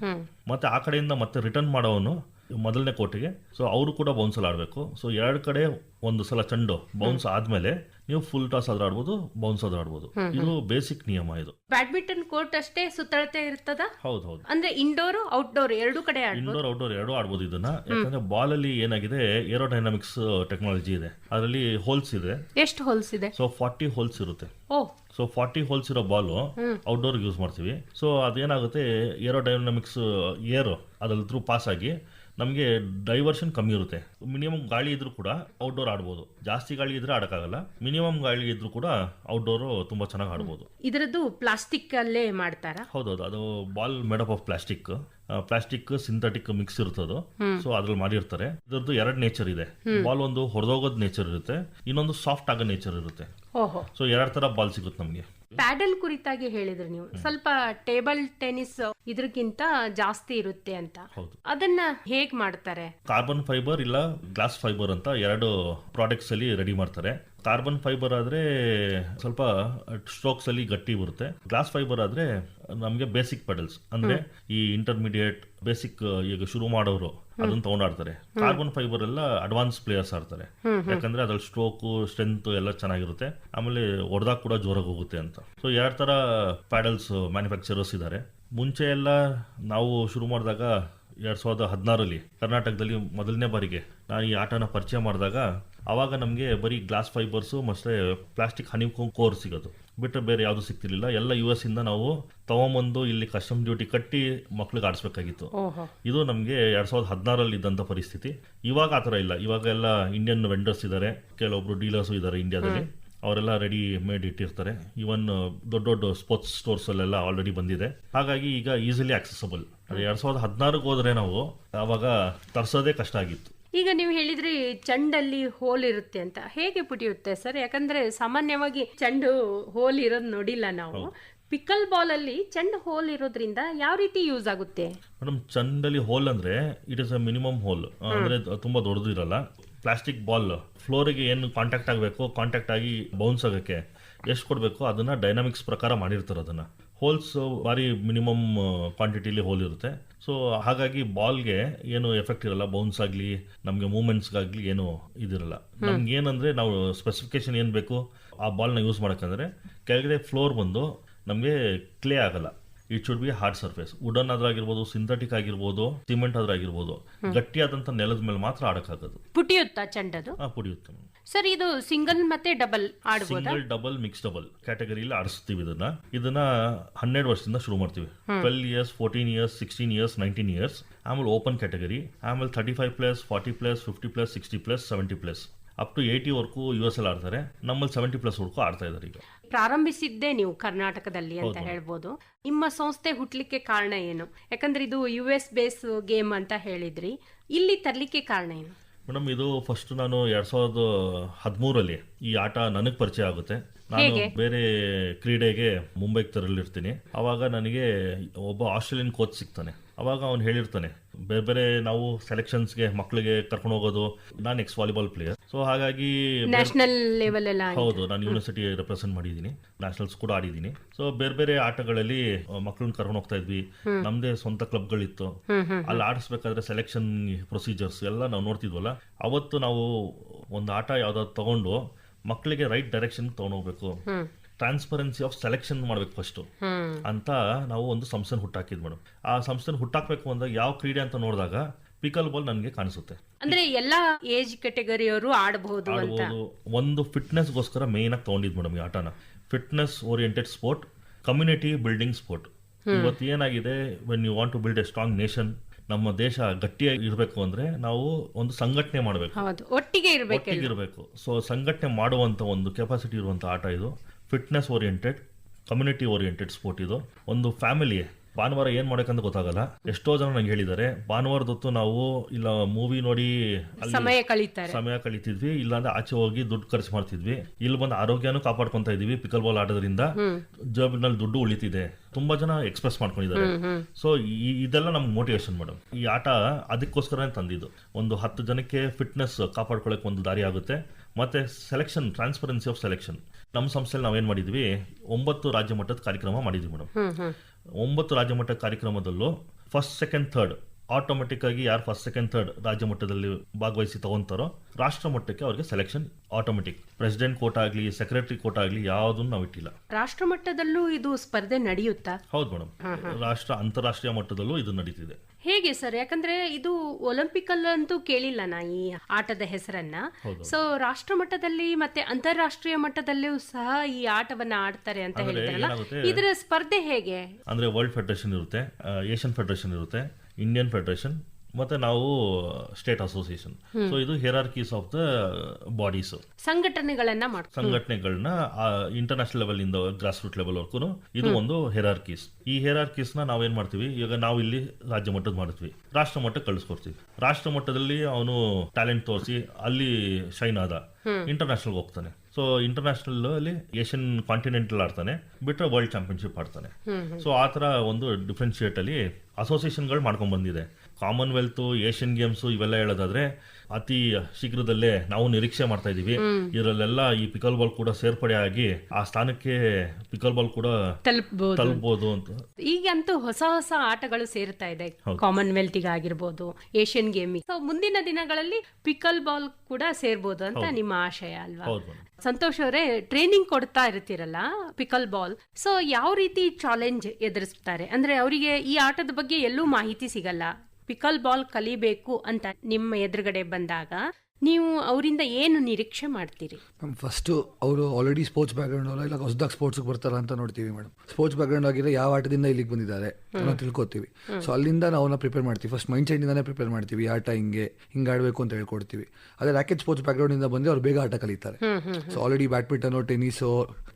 ಮತ್ತೆ ಆ ಕಡೆಯಿಂದ ಮತ್ತೆ ರಿಟರ್ನ್ ಮಾಡೋನು ಮೊದಲನೇ ಕೋಟಿಗೆ ಸೊ ಅವರು ಕೂಡ ಬೌನ್ಸಲ್ಲಿ ಆಡಬೇಕು. ಸೊ ಎರಡು ಕಡೆ ಒಂದು ಸಲ ಚೆಂಡು ಬೌನ್ಸ್ ಆದ್ಮೇಲೆ ನೀವು ಫುಲ್ ಟಾಸ್ ಆದ್ರೂ ಆಡ್ಬೋದು ಬೌನ್ಸ್ ಆದ್ರೂ ಆಡ್ಬೋದು. ಇದು ಬೇಸಿಕ್ ನಿಯಮ ಇದು. ಬ್ಯಾಡ್ಮಿಂಟನ್ ಕೋರ್ಟ್ ಅಷ್ಟೇ ಸುತ್ತಳತೆ ಇರ್ತದ? ಹೌದು ಹೌದು. ಅಂದ್ರೆ ಇಂಡೋರ್ ಔಟ್ಡೋರ್ ಎರಡು ಕಡೆ ಆಡ್ಬೋದು? ಇಂಡೋರ್ ಔಟ್ಡೋರ್ ಎರಡೂ ಆಡ್ಬೋದು ಇದನ್ನ. ಯಾಕಂದ್ರೆ ಬಾಲ್ ಅಲ್ಲಿ ಏನಾಗಿದೆ ಏರೋಡೈನಾಮಿಕ್ಸ್ ಟೆಕ್ನಾಲಜಿ ಇದೆ. ಅದರಲ್ಲಿ ಹೋಲ್ಸ್ ಇದೆ. ಎಷ್ಟು ಹೋಲ್ಸ್ ಇದೆ? ಸೊ ಫಾರ್ಟಿ ಹೋಲ್ಸ್ ಇರುತ್ತೆ. ಓ. ಸೊ ಫಾರ್ಟಿ ಹೋಲ್ಸ್ ಇರೋ ಬಾಲು ಔಟ್ಡೋರ್ ಯೂಸ್ ಮಾಡ್ತೀವಿ. ಸೊ ಅದೇನಾಗುತ್ತೆ ಏರೋಡೈನಾಮಿಕ್ಸ್ ಏರ್ ಅದ್ರ ಥ್ರೂ ಪಾಸ್ ಆಗಿ ನಮಗೆ ಡೈವರ್ಷನ್ ಕಮ್ಮಿ ಇರುತ್ತೆ. ಮಿನಿಮಮ್ ಗಾಳಿ ಇದ್ರೂ ಕೂಡ ಔಟ್ಡೋರ್ ಆಡ್ಬೋದು. ಜಾಸ್ತಿ ಗಾಳಿ ಇದ್ರೆ ಆಡಕ್ಕಾಗಲ್ಲ. ಮಿನಿಮಮ್ ಗಾಳಿ ಇದ್ರೂ ಕೂಡ ಔಟ್ಡೋರ್ ತುಂಬಾ ಚೆನ್ನಾಗಿ ಆಡ್ಬೋದು. ಇದರದ್ದು ಪ್ಲಾಸ್ಟಿಕ್ ಅಲ್ಲೇ ಮಾಡ್ತಾರಾ? ಹೌದೌದು. ಅದು ball made up of plastic plastic synthetic mix ಇರ್ತದು so ಅದ್ರಲ್ಲಿ ಮಾಡಿರ್ತಾರೆ. ಇದರದ್ದು ಎರಡು ನೇಚರ್ ಇದೆ. ಬಾಲ್ ಒಂದು ಹೊರದೋಗೋದ್ ನೇಚರ್ ಇರುತ್ತೆ. ಇನ್ನೊಂದು ಸಾಫ್ಟ್ ಆಗೋ ನೇಚರ್ ಇರುತ್ತೆ. ಸೊ ಎರಡ್ ತರ ಬಾಲ್ ಸಿಗುತ್ತೆ ನಮಗೆ. ಪ್ಯಾಡಲ್ ಕುರಿತಾಗಿ ಹೇಳಿದ್ರಿ ನೀವು. ಸ್ವಲ್ಪ ಟೇಬಲ್ ಟೆನಿಸ್ ಇದ್ರಕ್ಕಿಂತ ಜಾಸ್ತಿ ಇರುತ್ತೆ ಅಂತ. ಅದನ್ನ ಹೇಗ್ ಮಾಡ್ತಾರೆ? ಕಾರ್ಬನ್ ಫೈಬರ್ ಇಲ್ಲ ಗ್ಲಾಸ್ ಫೈಬರ್ ಅಂತ ಎರಡು ಪ್ರಾಡಕ್ಟ್ಸ್ ಅಲ್ಲಿ ರೆಡಿ ಮಾಡ್ತಾರೆ. ಕಾರ್ಬನ್ ಫೈಬರ್ ಆದ್ರೆ ಸ್ವಲ್ಪ ಸ್ಟ್ರೋಕ್ಸ್ ಅಲ್ಲಿ ಗಟ್ಟಿ ಬರುತ್ತೆ. ಗ್ಲಾಸ್ ಫೈಬರ್ ಆದ್ರೆ ನಮಗೆ ಬೇಸಿಕ್ ಪೆಡಲ್ಸ್, ಅಂದ್ರೆ ಈ ಇಂಟರ್ಮೀಡಿಯೇಟ್ ಬೇಸಿಕ್, ಈಗ ಶುರು ಮಾಡೋರು ಅದನ್ನ ತಗೊಂಡಾಡ್ತಾರೆ. ಕಾರ್ಬನ್ ಫೈಬರ್ ಎಲ್ಲ ಅಡ್ವಾನ್ಸ್ ಪ್ಲೇಯರ್ಸ್ ಆಡ್ತಾರೆ. ಯಾಕಂದ್ರೆ ಅದ್ರಲ್ಲಿ ಸ್ಟ್ರೋಕ್, ಸ್ಟ್ರೆಂತ್ ಎಲ್ಲ ಚೆನ್ನಾಗಿರುತ್ತೆ. ಆಮೇಲೆ ಹೊಡೆದಾಗ ಕೂಡ ಜೋರಾಗಿ ಹೋಗುತ್ತೆ ಅಂತ. ಸೊ ಎರಡ್ ತರ ಪ್ಯಾಡಲ್ಸ್ ಮ್ಯಾನುಫ್ಯಾಕ್ಚರರ್ಸ್ ಇದ್ದಾರೆ ಮುಂಚೆ ಎಲ್ಲ ನಾವು ಶುರು ಮಾಡಿದಾಗ ಎರಡ್ ಸಾವಿರದ ಹದಿನಾರಲ್ಲಿ ಕರ್ನಾಟಕದಲ್ಲಿ ಮೊದಲನೇ ಬಾರಿಗೆ ನಾನು ಈ ಆಟನ ಪರಿಚಯ ಮಾಡಿದಾಗ ಅವಾಗ ನಮಗೆ ಬರೀ ಗ್ಲಾಸ್ ಫೈಬರ್ಸು ಮತ್ತೆ ಪ್ಲಾಸ್ಟಿಕ್ ಹನಿಕೋಮ್ ಕೋರ್ ಸಿಗೋದು. ಬಿಟ್ಟರೆ ಬೇರೆ ಯಾವುದು ಸಿಗ್ತಿರ್ಲಿಲ್ಲ. ಎಲ್ಲ ಯು ಎಸ್ ಇಂದ ನಾವು ತಗೊಂಬಂದು ಇಲ್ಲಿ ಕಸ್ಟಮ್ ಡ್ಯೂಟಿ ಕಟ್ಟಿ ಮಕ್ಳಿಗೆ ಆಡಿಸ್ಬೇಕಾಗಿತ್ತು. ಇದು ನಮಗೆ ಎರಡ್ ಸಾವಿರದ ಹದಿನಾರಲ್ಲಿ ಇದ್ದಂಥ ಪರಿಸ್ಥಿತಿ. ಇವಾಗ ಆ ಥರ ಇಲ್ಲ. ಇವಾಗ ಎಲ್ಲ ಇಂಡಿಯನ್ ವೆಂಡರ್ಸ್ ಇದ್ದಾರೆ ಕೆಲವೊಬ್ರು ಡೀಲರ್ಸ್ ಇದ್ದಾರೆ ಇಂಡಿಯಾದಲ್ಲಿ ಅವರೆಲ್ಲ ರೆಡಿ ಮೇಡ್ ಇಟ್ಟಿರ್ತಾರೆ. ಇವನ್ ದೊಡ್ಡ ದೊಡ್ಡ ಸ್ಪೋರ್ಟ್ಸ್ ಸ್ಟೋರ್ಸ್ ಅಲ್ಲೆಲ್ಲ ಆಲ್ರೆಡಿ ಬಂದಿದೆ. ಹಾಗಾಗಿ ಈಗ ಈಸಿಲಿ ಆಕ್ಸೆಸಬಲ್ ಎರಡ್ ಸಾವಿರದ ಹದಿನಾರಕ್ಕೆ ಹೋದ್ರೆ ನಾವು ಅವಾಗ ತರ್ಸೋದೇ ಕಷ್ಟ ಆಗಿತ್ತು. ಈಗ ನೀವು ಹೇಳಿದ್ರಿ ಚಂಡಲ್ಲಿ ಹೋಲ್ ಇರುತ್ತೆ ಅಂತ. ಹೇಗೆ ಪುಟಿಯುತ್ತೆ ಸರ್? ಯಾಕಂದ್ರೆ ಸಾಮಾನ್ಯವಾಗಿ ಚಂಡು ಹೋಲ್ ಇರೋದು ನೋಡಿಲ್ಲ ನಾವು. ಪಿಕಲ್ ಬಾಲ್ ಅಲ್ಲಿ ಚೆಂಡು ಹೋಲ್ ಇರೋದ್ರಿಂದ ಯಾವ ರೀತಿ ಯೂಸ್ ಆಗುತ್ತೆ? ಮೇಡಮ್ ಚಂಡಲ್ಲಿ ಹೋಲ್ ಅಂದ್ರೆ it is a minimum hole. ಅಂದ್ರೆ ತುಂಬಾ ದೊಡ್ಡದು ಇರಲ್ಲ ಪ್ಲಾಸ್ಟಿಕ್ ಬಾಲ್ ಫ್ಲೋರಿಗೆ ಏನು ಕಾಂಟ್ಯಾಕ್ಟ್ ಆಗಬೇಕು ಕಾಂಟ್ಯಾಕ್ಟ್ ಆಗಿ ಬೌನ್ಸ್ ಆಗಕ್ಕೆ ಎಷ್ಟು ಕೊಡಬೇಕು ಅದನ್ನ ಡೈನಾಮಿಕ್ಸ್ ಪ್ರಕಾರ ಮಾಡಿರ್ತಾರೆ ಅದನ್ನ. ಹೋಲ್ಸ್ ಭಾರಿ ಮಿನಿಮಮ್ ಕ್ವಾಂಟಿಟಿಲಿ ಹೋಲ್ ಇರುತ್ತೆ. ಸೊ ಹಾಗಾಗಿ ಬಾಲ್ಗೆ ಏನು ಎಫೆಕ್ಟ್ ಇರಲ್ಲ ಬೌನ್ಸ್ ಆಗಲಿ ನಮಗೆ ಮೂಮೆಂಟ್ಸ್ಗಾಗಲಿ ಏನು ಇದಿರಲ್ಲ. ನಮ್ಗೆ ಏನಂದ್ರೆ ನಾವು ಸ್ಪೆಸಿಫಿಕೇಶನ್ ಏನು ಬೇಕು ಆ ಬಾಲ್ನ ಯೂಸ್ ಮಾಡೋಕ್ಕಂದ್ರೆ ಕೆಳಗಡೆ ಫ್ಲೋರ್ ಬಂದು ನಮಗೆ ಕ್ಲೇ ಆಗಲ್ಲ. It should be hard surface wooden ಆದ್ರಾಗಿರ್ಬೋದು synthetic ಆಗಿರ್ಬೋದು ಸಿಮೆಂಟ್ ಆದ್ರಾಗಿರ್ಬೋದು ಗಟ್ಟಿಯಾದಂಥ ನೆಲದ ಮೇಲೆ ಮಾತ್ರ ಆಡೋಕ್ಕಾಗೋದು. ಪುಟಿಯುತ್ತಾ ಚೆಂಡದು? ಆ ಪುಡಿಯುತ್ತೆ ಸರ್ ಇದು ಸಿಂಗಲ್ ಮತ್ತೆ ಡಬಲ್ ಆಡಬಹುದು ಸಿಂಗಲ್ ಡಬಲ್ ಮಿಕ್ಸ್ ಡಬಲ್ ಕ್ಯಾಟಗರಿಯಲ್ಲಿ ಆಡಿಸ್ತೀವಿ ಇದನ್ನ. ಇದನ್ನ ಹನ್ನೆರಡು ವರ್ಷದಿಂದ ಶುರು ಮಾಡ್ತೀವಿ. Twelve years fourteen years sixteen years nineteen years. ಆಮೇಲೆ ಓಪನ್ ಕ್ಯಾಟಗರಿ. ಆಮೇಲೆ thirty five plus forty plus fifty plus sixty plus seventy plus. Up to eighty work U S L ಆಡ್ತಾರೆ. ನಮ್ಮಲ್ಲಿ ಸೆವೆಂಟಿ ಪ್ಲಸ್ ವರ್ಕು ಆಡ್ತಾ ಇದ್ದಾರೆ ಈಗ. ಪ್ರಾರಂಭಿಸಿದ್ದೇ ನೀವು ಕರ್ನಾಟಕದಲ್ಲಿ ಅಂತ ಹೇಳ್ಬೋದು. ನಿಮ್ಮ ಸಂಸ್ಥೆ ಹುಟ್ಲಿಕ್ಕೆ ಕಾರಣ ಏನು? ಯಾಕಂದ್ರೆ ಇದು ಯು ಎಸ್ ಬೇಸ್ ಗೇಮ್ ಅಂತ ಹೇಳಿದ್ರಿ. ಇಲ್ಲಿ ತರಲಿಕ್ಕೆ ಕಾರಣ ಏನು? ಮೇಡಮ್ ಇದು ಫಸ್ಟ್ ನಾನು ಎರಡ್ ಸಾವಿರದ ಹದಿಮೂರಲ್ಲಿ ಈ ಆಟ ನನಗೆ ಪರಿಚಯ ಆಗುತ್ತೆ. ನಾನು ಬೇರೆ ಕ್ರೀಡೆಗೆ ಮುಂಬೈಗೆ ತರಲಿರ್ತೀನಿ ಅವಾಗ ನನಗೆ ಒಬ್ಬ ಆಸ್ಟ್ರೇಲಿಯನ್ ಕೋಚ್ ಸಿಗ್ತಾನೆ. ಅವಾಗ ಅವ್ನು ಹೇಳಿರ್ತಾನೆ ಬೇರೆ ಬೇರೆ ನಾವು ಸೆಲೆಕ್ಷನ್ಸ್ಗೆ ಮಕ್ಕಳಿಗೆ ಕರ್ಕೊಂಡು ಹೋಗೋದು ನಾನು ಎಕ್ಸ್ ವಾಲಿಬಾಲ್ ಪ್ಲೇಯರ್ ಸೊ ಹಾಗಾಗಿ ನ್ಯಾಷನಲ್ ಲೆವೆಲ್ ಎಲ್ಲ ಹೌದು ನಾನು ಯೂನಿವರ್ಸಿಟಿ ರೆಪ್ರೆಸೆಂಟ್ ಮಾಡಿದ್ದೀನಿ. ನ್ಯಾಷನಲ್ಸ್ ಕೂಡ ಆಡಿದ್ದೀನಿ. ಸೊ ಬೇರೆ ಬೇರೆ ಆಟಗಳಲ್ಲಿ ಮಕ್ಕಳನ್ನ ಕರ್ಕೊಂಡು ಹೋಗ್ತಾ ಇದ್ವಿ. ನಮ್ದೇ ಸ್ವಂತ ಕ್ಲಬ್ಗಳಿತ್ತು ಅಲ್ಲಿ ಆಡಿಸ್ಬೇಕಾದ್ರೆ ಸೆಲೆಕ್ಷನ್ ಪ್ರೊಸೀಜರ್ಸ್ ಎಲ್ಲ ನಾವು ನೋಡ್ತಿದ್ವಲ್ಲ ಅವತ್ತು ನಾವು ಒಂದು ಆಟ ಯಾವ್ದಾದ್ರು ತಗೊಂಡು ಮಕ್ಕಳಿಗೆ ರೈಟ್ ಡೈರೆಕ್ಷನ್ ತಗೊಂಡೋಗ್ಬೇಕು ಟ್ರಾನ್ಸ್ಪರೆನ್ಸಿ ಆಫ್ ಸೆಲೆಕ್ಷನ್ ಮಾಡ್ಬೇಕು ಫಸ್ಟ್ ಅಂತ ನಾವು ಒಂದು ಸಂಸ್ಥೆನ ಹುಟ್ಟಾಕಿದ್ ಮೇಡಮ್ ಆ ಸಂಸ್ಥೆನ ಹುಟ್ಟಾಕ್ಬೇಕು ಅಂದಾಗ ಯಾವ ಕ್ರೀಡೆ ಅಂತ ನೋಡಿದಾಗ ಪಿಕಲ್ ಬಾಲ್ ನನಗೆ ಕಾಣಿಸುತ್ತೆ. ಅಂದ್ರೆ ಎಲ್ಲಾ ಏಜ್ ಕೆಟಗರಿಯವರು ಆಡಬಹುದು ಫಿಟ್ನೆಸ್ ಒಂದು ಫಿಟ್ನೆಸ್ಗೋಸ್ಕರ ಮೇನ್ ಆಗಿ ತಗೊಂಡಿದ್ ಮೇಡಮ್ ಈ ಆಟನ. Fitness oriented sport community building sport ಇವತ್ತು ಏನಾಗಿದೆ when you want to build a strong nation ನಮ್ಮ ದೇಶ ಗಟ್ಟಿಯಾಗಿ ಇರಬೇಕು ಅಂದ್ರೆ ನಾವು ಒಂದು ಸಂಘಟನೆ ಮಾಡಬೇಕು. ಹೌದು ಒಟ್ಟಿಗೆ ಇರ್ಬೇಕು ಒಟ್ಟಿಗೆ ಇರಬೇಕು. ಸೊ ಸಂಘಟನೆ ಮಾಡುವಂತ ಒಂದು ಕೆಪಾಸಿಟಿ ಇರುವಂತ ಆಟ ಇದು. Fitness oriented community oriented sport ಇದು. ಒಂದು ಫ್ಯಾಮಿಲಿ ಭಾನುವಾರ ಏನ್ ಅಂತ ಗೊತ್ತಾಗಲ್ಲ. ಎಷ್ಟೋ ಜನ ನಂಗೆ ಹೇಳಿದ್ದಾರೆ ಭಾನುವಾರದೊತ್ತು ನಾವು ಇಲ್ಲ ಮೂವಿ ನೋಡಿ ಸಮಯ ಕಳೀತಾರೆ. ಸಮಯ ಕಳೀತಿದ್ವಿ ಇಲ್ಲಾಂದ್ರೆ ಆಚೆ ಹೋಗಿ ದುಡ್ಡು ಖರ್ಚು ಮಾಡ್ತಿದ್ವಿ. ಇಲ್ಲಿ ಬಂದು ಆರೋಗ್ಯನೂ ಕಾಪಾಡ್ಕೊಂತ ಇದೀವಿ ಪಿಕಲ್ ಬಾಲ್ ಆಡೋದ್ರಿಂದ ಜಾಬ್ನಲ್ಲಿ ದುಡ್ಡು ಉಳಿತಿದೆ. ತುಂಬಾ ಜನ ಎಕ್ಸ್ಪ್ರೆಸ್ ಮಾಡ್ಕೊಂಡಿದ್ದಾರೆ. ಸೊ ಇದೆಲ್ಲ ನಮ್ಗೆ ಮೋಟಿವೇಶನ್ ಮೇಡಮ್ ಈ ಆಟ ಅದಕ್ಕೋಸ್ಕರನೇ ತಂದಿದ್ದು. ಒಂದು ಹತ್ತು ಜನಕ್ಕೆ ಫಿಟ್ನೆಸ್ ಕಾಪಾಡ್ಕೊಳ್ಳೋಕೆ ಒಂದು ದಾರಿ ಆಗುತ್ತೆ. ಮತ್ತೆ ಸೆಲೆಕ್ಷನ್ ಟ್ರಾನ್ಸ್ಪರೆನ್ಸಿ ಆಫ್ ಸೆಲೆಕ್ಷನ್ ನಮ್ಮ ಸಂಸ್ಥೆಯಲ್ಲಿ ನಾವೇನ್ ಮಾಡಿದ್ವಿ? ಒಂಬತ್ತು ರಾಜ್ಯ ಮಟ್ಟದ ಕಾರ್ಯಕ್ರಮ ಮಾಡಿದ್ವಿ ಮೇಡಮ್ ಒಂಬತ್ತು ರಾಜ್ಯ ಮಟ್ಟದ ಕಾರ್ಯಕ್ರಮದಲ್ಲೂ ಫಸ್ಟ್ ಸೆಕೆಂಡ್ ಥರ್ಡ್ ಆಟೋಮೆಟಿಕ್ ಆಗಿ ಯಾರು ಫಸ್ಟ್ ಸೆಕೆಂಡ್ ಥರ್ಡ್ ರಾಜ್ಯ ಮಟ್ಟದಲ್ಲಿ ಭಾಗವಹಿಸಿ ತಗೊಂತಾರೋ ರಾಷ್ಟ್ರ ಮಟ್ಟಕ್ಕೆ ಅವರಿಗೆ ಸೆಲೆಕ್ಷನ್ ಆಟೋಮೆಟಿಕ್ ಪ್ರೆಸಿಡೆಂಟ್ ಕೋಟ ಆಗಲಿ ಸೆಕ್ರೆಟರಿ ಕೋಟ ಆಗಲಿ ಯಾವುದನ್ನು ನಾವು ಇಟ್ಟಿಲ್ಲ. ರಾಷ್ಟ್ರ ಮಟ್ಟದಲ್ಲೂ ಇದು ಸ್ಪರ್ಧೆ ನಡೆಯುತ್ತಾ? ಹೌದು ಮೇಡಮ್ ರಾಷ್ಟ್ರ ಅಂತಾರಾಷ್ಟ್ರೀಯ ಮಟ್ಟದಲ್ಲೂ ಇದು ನಡೀತಿದೆ. ಹೇಗೆ ಸರ್? ಯಾಕಂದ್ರೆ ಇದು ಒಲಿಂಪಿಕ್ ಅಲ್ಲಂತೂ ಕೇಳಿಲ್ಲ ನಾ ಈ ಆಟದ ಹೆಸರನ್ನ. ಸೊ ರಾಷ್ಟ್ರ ಮಟ್ಟದಲ್ಲಿ ಮತ್ತೆ ಅಂತಾರಾಷ್ಟ್ರೀಯ ಮಟ್ಟದಲ್ಲೂ ಸಹ ಈ ಆಟವನ್ನ ಆಡ್ತಾರೆ ಅಂತ ಹೇಳ್ತಾರಲ್ಲ. ಇದರ ಸ್ಪರ್ಧೆ ಹೇಗೆ? ಅಂದ್ರೆ ವರ್ಲ್ಡ್ ಫೆಡರೇಷನ್ ಇರುತ್ತೆ ಏಷ್ಯನ್ ಫೆಡರೇಷನ್ ಇರುತ್ತೆ ಇಂಡಿಯನ್ ಫೆಡರೇಷನ್ ಮತ್ತೆ ನಾವು ಸ್ಟೇಟ್ ಅಸೋಸಿಯೇಷನ್ ಸೊ ಇದು ಹೆರಾರ್ಕೀಸ್ ಆಫ್ ದ ಬಾಡೀಸ್ ಸಂಘಟನೆಗಳನ್ನ ಸಂಘಟನೆಗಳನ್ನ ಇಂಟರ್ನ್ಯಾಷನಲ್ ಲೆವೆಲ್ ಇಂದ ಗ್ರಾಸ್ ರೂಟ್ ಲೆವೆಲ್ ವರ್ಗೂ ಇದು ಒಂದು ಹೆರಾರ್ಕೀಸ್ ಈ ಹೆರಾರ್ಕೀಸ್ನ ನಾವೇನ್ ಮಾಡ್ತೀವಿ? ಈಗ ನಾವು ಇಲ್ಲಿ ರಾಜ್ಯ ಮಟ್ಟದ ಮಾಡ್ತೀವಿ ರಾಷ್ಟ್ರ ಮಟ್ಟಕ್ಕೆ ಕಳಿಸ್ಕೊಡ್ತೀವಿ. ರಾಷ್ಟ್ರ ಮಟ್ಟದಲ್ಲಿ ಅವನು ಟ್ಯಾಲೆಂಟ್ ತೋರಿಸಿ ಅಲ್ಲಿ ಶೈನ್ ಆದ. ಇಂಟರ್ನ್ಯಾಷನಲ್ ಹೋಗ್ತಾನೆ. ಸೊ ಇಂಟರ್ನ್ಯಾಷನಲ್ ಅಲ್ಲಿ ಏಷ್ಯನ್ ಕಾಂಟಿನೆಂಟಲ್ ಆಡ್ತಾನೆ ಬಿಟ್ರೆ ವರ್ಲ್ಡ್ ಚಾಂಪಿಯನ್ಶಿಪ್ ಆಡ್ತಾನೆ. ಸೊ ಆ ತರ ಒಂದು ಡಿಫ್ರೆನ್ಶಿಯೇಟ್ ಅಲ್ಲಿ ಅಸೋಸಿಯೇಷನ್ಗಳು ಮಾಡ್ಕೊಂಡ್ ಬಂದಿದೆ. ಕಾಮನ್ವೆಲ್ತ್ ಏಷ್ಯನ್ ಗೇಮ್ಸ್ ಇವೆಲ್ಲ ಹೇಳೋದಾದ್ರೆ ಅತಿ ಶೀಘ್ರದಲ್ಲೇ ನಾವು ನಿರೀಕ್ಷೆ ಮಾಡ್ತಾ ಇದೀವಿ ಇದರಲ್ಲೆಲ್ಲ ಈ ಪಿಕಲ್ ಬಾಲ್ ಕೂಡ ಸೇರ್ಪಡೆ ಆಗಿ ಆ ಸ್ಥಾನಕ್ಕೆ ಪಿಕಲ್ ಬಾಲ್ ಕೂಡ ತಲುಪಬಹುದು ಅಂತ. ಈಗಂತೂ ಹೊಸ ಹೊಸ ಆಟಗಳು ಸೇರ್ತಾ ಇದೆ. ಕಾಮನ್ವೆಲ್ತ್ ಆಗಿರ್ಬೋದು ಏಷ್ಯನ್ ಗೇಮ್ ಸೊ ಮುಂದಿನ ದಿನಗಳಲ್ಲಿ ಪಿಕಲ್ ಬಾಲ್ ಕೂಡ ಸೇರ್ಬೋದು ಅಂತ ನಿಮ್ಮ ಆಶಯ ಅಲ್ವಾ? ಸಂತೋಷ್ ಅವರೇ ಟ್ರೈನಿಂಗ್ ಕೊಡ್ತಾ ಇರ್ತೀರಲ್ಲ ಪಿಕಲ್ ಬಾಲ್ ಸೊ ಯಾವ ರೀತಿ ಚಾಲೆಂಜ್ ಎದುರಿಸ್ತಾರೆ? ಅಂದ್ರೆ ಅವರಿಗೆ ಈ ಆಟದ ಬಗ್ಗೆ ಎಲ್ಲೂ ಮಾಹಿತಿ ಸಿಗಲ್ಲ. ಪಿಕಲ್ ಬಾಲ್ ಕಲಿಬೇಕು ಅಂತ ನಿಮ್ಮ ಎದುರುಗಡೆ ಬಂದಾಗ ನೀವು ಅವರಿಂದ ಏನು ನಿರೀಕ್ಷೆ ಮಾಡ್ತೀರಿ? ಮ್ಯಾಮ್ ಫಸ್ಟು ಅವರು ಆಲ್ರೆಡಿ ಸ್ಪೋರ್ಟ್ಸ್ ಬ್ಯಾಕ್ಗ್ರೌಂಡ್ ಅವರು ಇಲ್ಲ ಹೊಸದಾಗಿ ಸ್ಪೋರ್ಟ್ಸ್ಗೆ ಬರ್ತಾರ ಅಂತ ನೋಡ್ತೀವಿ ಮೇಡಮ್ ಸ್ಪೋರ್ಟ್ಸ್ ಬ್ಯಾಕ್ಗ್ರೌಂಡ್ ಆಗಿದ್ರೆ ಯಾವ ಆಟದಿಂದ ಇಲ್ಲಿಗೆ ಬಂದಿದ್ದಾರೆ ಅನ್ನೋ ತಿಳ್ಕೊತೀವಿ. ಸೊ ಅಲ್ಲಿಂದ ನಾವು ಅವನ್ನ ಪ್ರಿಪೇರ್ ಮಾಡ್ತೀವಿ ಫಸ್ಟ್ ಮೈಂಡ್ ಸೈಡಿಂದಾನೇ ಪ್ರಿಪೇರ್ ಮಾಡ್ತೀವಿ. ಆಟ ಹಿಂಗೆ ಹಿಂಗೆ ಆಡಬೇಕು ಅಂತ ಹೇಳ್ಕೊಡ್ತೀವಿ. ಅದೇ ರ್ಯಾಕೆಟ್ ಸ್ಪೋರ್ಟ್ಸ್ ಬ್ಯಾಕ್ಗ್ರೌಂಡಿಂದ ಬಂದರೆ ಅವ್ರು ಬೇಗ ಆಟ ಕಲಿತಾರೆ. So already badminton tennis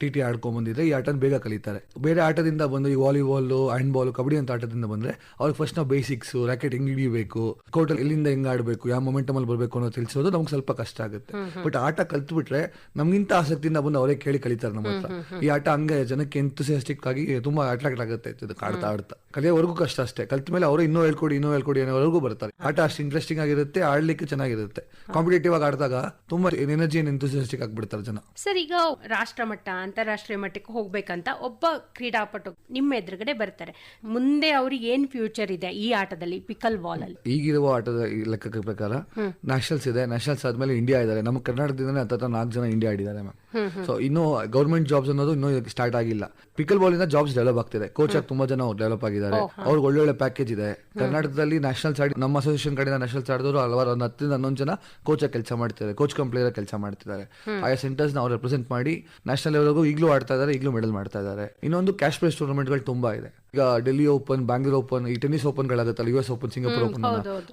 T T ಆಡ್ಕೊಂಡ್ ಬಂದಿದ್ರೆ ಈ ಆಟನ ಬೇಗ ಕಲಿತಾರೆ. ಬೇರೆ ಆಟದಿಂದ ಬಂದು ಈ ವಾಲಿಬಾಲು ಹ್ಯಾಂಡ್ ಬಾಲ್ ಕಬಡ್ಡಿ ಅಂತ ಆಟದಿಂದ ಬಂದ್ರೆ ಅವ್ರಿಗೆ ಫಸ್ಟ್ ನಾವು ಬೇಸಿಕ್ಸ್ ರ್ಯಾಕೆಟ್ ಹೆಂಗ್ ಹಿಡಿಬೇಕು ಕೋರ್ಟಲ್ಲಿ ಎಲ್ಲಿಂದ ಹೆಂಗ್ ಆಡಬೇಕು ಯಾವ ಮೊಮೆಂಟಮಲ್ಲಿ ಬರಬೇಕು ಅನ್ನೋ ತಿಳಿಸೋದು ನಮ್ಗೆ ಸ್ವಲ್ಪ ಕಷ್ಟ ಆಗುತ್ತೆ. ಬಟ್ ಆಟ ಕಲ್ತ್ಬಿಟ್ರೆ ನಮ್ಗಿಂತ ಆಸಕ್ತಿಯಿಂದ ಬಂದು ಅವರೇ ಕೇಳಿ ಕಲಿತಾರೆ ನಮ್ಮ ಹತ್ರ. ಈ ಆಟ ಹಂಗೆ ಜನಕ್ಕೆ ಎಂತುಸಿಯಾಸ್ಟಿಕ್ ಆಗಿ ತುಂಬಾ ಅಟ್ರಾಕ್ಟ್ ಆಗುತ್ತೆ ಇದು ಆಡ್ತಾ ಆಡ್ತಾ. ಕಲಿಯೋವರೆಗೂ ಕಷ್ಟ ಅಷ್ಟೇ. ಕಲಿತ ಮೇಲೆ ಅವರು ಇನ್ನೂ ಹೇಳ್ಕೊಡಿ ಇನ್ನೂ ಹೇಳ್ಕೊಡಿ ಅನ್ನೋವರೆಗೂ ಬರ್ತಾರೆ. ಆಟ ಅಷ್ಟು ಇಂಟ್ರೆಸ್ಟಿಂಗ್ ಆಗಿರುತ್ತೆ ಆಡ್ಲಿಕ್ಕೆ ಚೆನ್ನಾಗಿರುತ್ತೆ. ಕಾಂಪಿಟೇಟಿವ್ ಆಗಿ ಆಡಿದಾಗ ತುಂಬಾ ಎನರ್ಜಿ ಎಂಥೂಸಿಯಾಸ್ಟಿಕ್ ಆಗಿಬಿಡ್ತಾರೆ ಜನ. ಸರ್ ಈಗ ರಾಷ್ಟ್ರ ಮಟ್ಟ ಅಂತಾರಾಷ್ಟ್ರೀಯ ಮಟ್ಟಕ್ಕೆ ಹೋಗ್ಬೇಕಂತ ಒಬ್ಬ ಕ್ರೀಡಾಪಟು ನಿಮ್ಮ ಎದುರುಗಡೆ ಬರ್ತಾರೆ. ಮುಂದೆ ಅವ್ರಿಗೆ ಏನ್ ಫ್ಯೂಚರ್ ಇದೆ ಈ ಆಟದಲ್ಲಿ ಪಿಕಲ್ ಬಾಲ್ ಅಲ್ಲಿ ಈಗಿರುವ ಆಟದ ಲೆಕ್ಕಕ್ಕೆ ಲೆಕ್ಕದ ಪ್ರಕಾರ ನ್ಯಾಷನಲ್ಸ್ ಇದೆ. ನ್ಯಾಷನಲ್ಸ್ ಆದ್ಮೇಲೆ ಇಂಡಿಯಾ ಇದ್ದಾರೆ. ನಮ್ಮ ಕರ್ನಾಟಕದಿಂದ ಹತ್ತ ನಾಲ್ಕು ಜನ ಇಂಡಿಯಾ ಆಡಿದ್ದಾರೆ ಮ್ಯಾಮ್. ಸೊ ಇನ್ನು ಗೌರ್ಮೆಂಟ್ ಜಾಬ್ಸ್ ಅನ್ನೋದು ಇನ್ನೂ ಸ್ಟಾರ್ಟ್ ಆಗಿಲ್ಲ. ಪಿಕಲ್ ಬಾಲ್ ಇಂದ ಜಾಬ್ಸ್ ಡೆವಲಪ್ ಆಗ್ತಿದೆ. ಕೋಚ್ ಆಗಿ ತುಂಬಾ ಜನ ಡೆವಲಪ್ ಆಗಿದ್ದಾರೆ. ಅವ್ರಿಗೆ ಒಳ್ಳೊಳ್ಳೆ ಪ್ಯಾಕೇಜ್ ಇದೆ. ಕರ್ನಾಟಕದಲ್ಲಿ ನ್ಯಾಷನಲ್ ಸೈಡ್ ನಮ್ಮ ಅಸೋಸಿಯೇಷನ್ ಕಡೆಯಿಂದ ನ್ಯಾಷನಲ್ ಆಡಿದವರು ಹಲವಾರು ಒಂದು ಹತ್ತರಿಂದ ಹನ್ನೊಂದು ಜನ ಕೋಚ್ ಆಗಿ ಕೆಲಸ ಮಾಡ್ತಿದ್ದಾರೆ. ಕೋಚ್ ಕಮ್ ಪ್ಲೇಯರ್ ಕೆಲಸ ಮಾಡ್ತಿದ್ದಾರೆ. ಆಯಾ ಸೆಂಟರ್ಸ್ ನಾವು ರೆಪ್ರೆಸೆಂಟ್ ಮಾಡಿ ನ್ಯಾಷನಲ್ ಲೆವೆಲ್ಗೂ ಈಗಲೂ ಆಡ್ತಾ ಇದ್ದಾರೆ ಈಗಲೂ ಮೆಡಲ್ ಮಾಡ್ತಾ ಇದ್ದಾರೆ. ಇನ್ನೊಂದು ಕ್ಯಾಶ್ ಪ್ರೈಸ್ ಟೂರ್ನಮೆಂಟ್ಗಳು ತುಂಬಾ ಇದೆ. ಈಗ ಡೆಲ್ಲಿ ಓಪನ್ ಬ್ಯಾಂಗ್ಳೂರ್ ಓಪನ್ ಈ tennis ಓಪನ್ಗಳಾಗುತ್ತಲ್ಲ U S open Singapore open